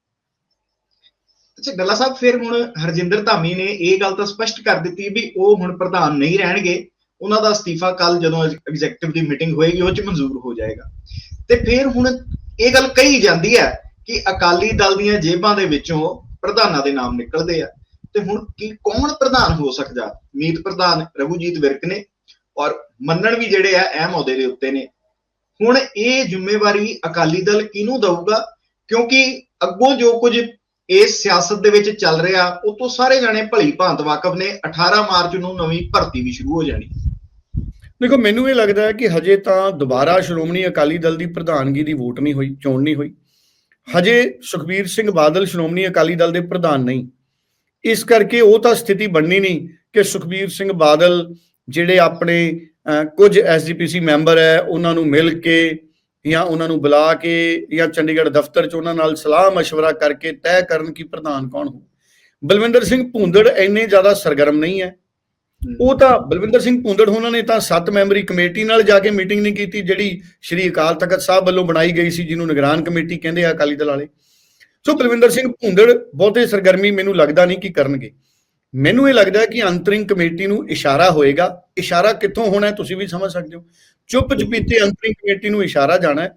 ਅੱਛਾ ਸਾਹਿਬ ਫਿਰ ਹੁਣ ਹਰਜਿੰਦਰ ਧਾਮੀ ਨੇ ਇਹ ਗੱਲ ਤਾਂ ਸਪਸ਼ਟ ਕਰ ਦਿੱਤੀ ਵੀ ਉਹ ਹੁਣ ਪ੍ਰਧਾਨ ਨਹੀਂ ਰਹਿਣਗੇ। ਉਹਨਾਂ ਦਾ ਅਸਤੀਫਾ ਕੱਲ ਜਦੋਂ ਐਗਜ਼ੈਕਟਿਵ ਦੀ ਮੀਟਿੰਗ ਹੋਏਗੀ, ਉਹ ਚ ਮਨਜ਼ੂਰ ਹੋ ਜਾਏਗਾ। ਤੇ ਫਿਰ ਹੁਣ ਇਹ ਗੱਲ ਕਹੀ ਜਾਂਦੀ ਹੈ ਕਿ ਅਕਾਲੀ ਦਲ ਦੀਆਂ ਜੇਬਾਂ ਦੇ ਵਿੱਚੋਂ ਪ੍ਰਧਾਨਾਂ ਦੇ ਨਾਮ ਨਿਕਲਦੇ ਆ। ਤੇ ਹੁਣ ਕੀ, ਕੌਣ ਪ੍ਰਧਾਨ ਹੋ ਸਕਦਾ? ਮੀਤ ਪ੍ਰਧਾਨ ਰਘੂਜੀਤ ਵਿਰਕ ਨੇ ਔਰ ਮੰਨਣ ਵੀ ਜਿਹੜੇ ਆ ਅਹਿਮ ਅਹੁਦੇ ਦੇ ਉੱਤੇ ਨੇ। ਹੁਣ ਇਹ ਜ਼ਿੰਮੇਵਾਰੀ ਅਕਾਲੀ ਦਲ ਕਿਹਨੂੰ ਦਊਗਾ? ਕਿਉਂਕਿ ਅੱਗੋਂ ਜੋ ਕੁਝ ਇਸ ਸਿਆਸਤ ਦੇ ਵਿੱਚ ਚੱਲ ਰਿਹਾ ਉਹ ਤੋਂ ਸਾਰੇ ਜਾਣੇ ਭਲੀ ਭਾਂਤ ਵਾਕਫ ਨੇ 18 ਮਾਰਚ ਨੂੰ ਨਵੀਂ ਭਰਤੀ ਵੀ ਸ਼ੁਰੂ ਹੋ ਜਾਣੀ। ਦੇਖੋ ਮੈਨੂੰ ਇਹ ਲੱਗਦਾ ਹੈ ਕਿ ਹਜੇ ਤਾਂ ਦੁਬਾਰਾ ਸ਼੍ਰੋਮਣੀ ਅਕਾਲੀ ਦਲ ਦੀ ਪ੍ਰਧਾਨਗੀ ਦੀ ਵੋਟ ਨਹੀਂ ਹੋਈ ਚੋਣ ਨਹੀਂ ਹੋਈ। ਹਜੇ ਸੁਖਬੀਰ ਸਿੰਘ ਬਾਦਲ ਸ਼੍ਰੋਮਣੀ ਅਕਾਲੀ ਦਲ ਦੇ ਪ੍ਰਧਾਨ ਨਹੀਂ। ਇਸ ਕਰਕੇ ਉਹ ਤਾਂ ਸਥਿਤੀ ਬਣਨੀ ਨਹੀਂ ਕਿ ਸੁਖਬੀਰ ਸਿੰਘ ਬਾਦਲ ਜਿਹੜੇ ਆਪਣੇ ਅਹ, ਕੁਝ ਐਸਜੀਪੀਸੀ ਮੈਂਬਰ ਹੈ ਉਹਨਾਂ ਨੂੰ ਮਿਲ ਕੇ ਜਾਂ ਉਹਨਾਂ ਨੂੰ ਬੁਲਾ ਕੇ ਜਾਂ ਚੰਡੀਗੜ੍ਹ ਦਫ਼ਤਰ 'ਚ ਉਹਨਾਂ ਨਾਲ ਸਲਾਹ مشورہ ਕਰਕੇ ਤੈਅ ਕਰਨ ਕਿ ਪ੍ਰਧਾਨ ਕੌਣ ਹੋ ਬਲਵਿੰਦਰ ਸਿੰਘ ਭੁੰਦੜ ਇੰਨੇ ਜ਼ਿਆਦਾ ਸਰਗਰਮ ਨਹੀਂ ਹੈ ਉਹ ਤਾਂ ਬਲਵਿੰਦਰ ਸਿੰਘ ਭੁੰਦੜ ਉਹਨਾਂ ਨੇ ਤਾਂ 7 ਮੈਂਬਰੀ ਕਮੇਟੀ ਨਾਲ ਜਾ ਕੇ ਮੀਟਿੰਗ ਨਹੀਂ ਕੀਤੀ ਜਿਹੜੀ ਸ਼੍ਰੀ ਅਕਾਲ ਤਖਤ ਸਾਹਿਬ ਵੱਲੋਂ ਬਣਾਈ ਗਈ ਸੀ ਜਿਹਨੂੰ ਨਿਗਰਾਨ ਕਮੇਟੀ ਕਹਿੰਦੇ ਆ ਅਕਾਲੀ ਦਲ ਵਾਲੇ ਸੋ ਬਲਵਿੰਦਰ ਸਿੰਘ ਭੁੰਦੜ ਬਹੁਤੇ ਸਰਗਰਮੀ ਮੈਨੂੰ ਲੱਗਦਾ ਨਹੀਂ ਕਿ ਕਰਨਗੇ ਮੈਨੂੰ ਇਹ ਲੱਗਦਾ ਹੈ ਕਿ ਅੰਤਰਿੰਗ ਕਮੇਟੀ ਨੂੰ ਇਸ਼ਾਰਾ ਹੋਏਗਾ ਇਸ਼ਾਰਾ ਕਿੱਥੋਂ ਹੋਣਾ ਹੈ ਤੁਸੀਂ ਵੀ ਸਮਝ ਸਕਦੇ ਹੋ ਚੁੱਪ ਚਪੀਤੇ ਅੰਤਰਿੰਗ ਕਮੇਟੀ ਨੂੰ ਇਸ਼ਾਰਾ ਜਾਣਾ ਹੈ।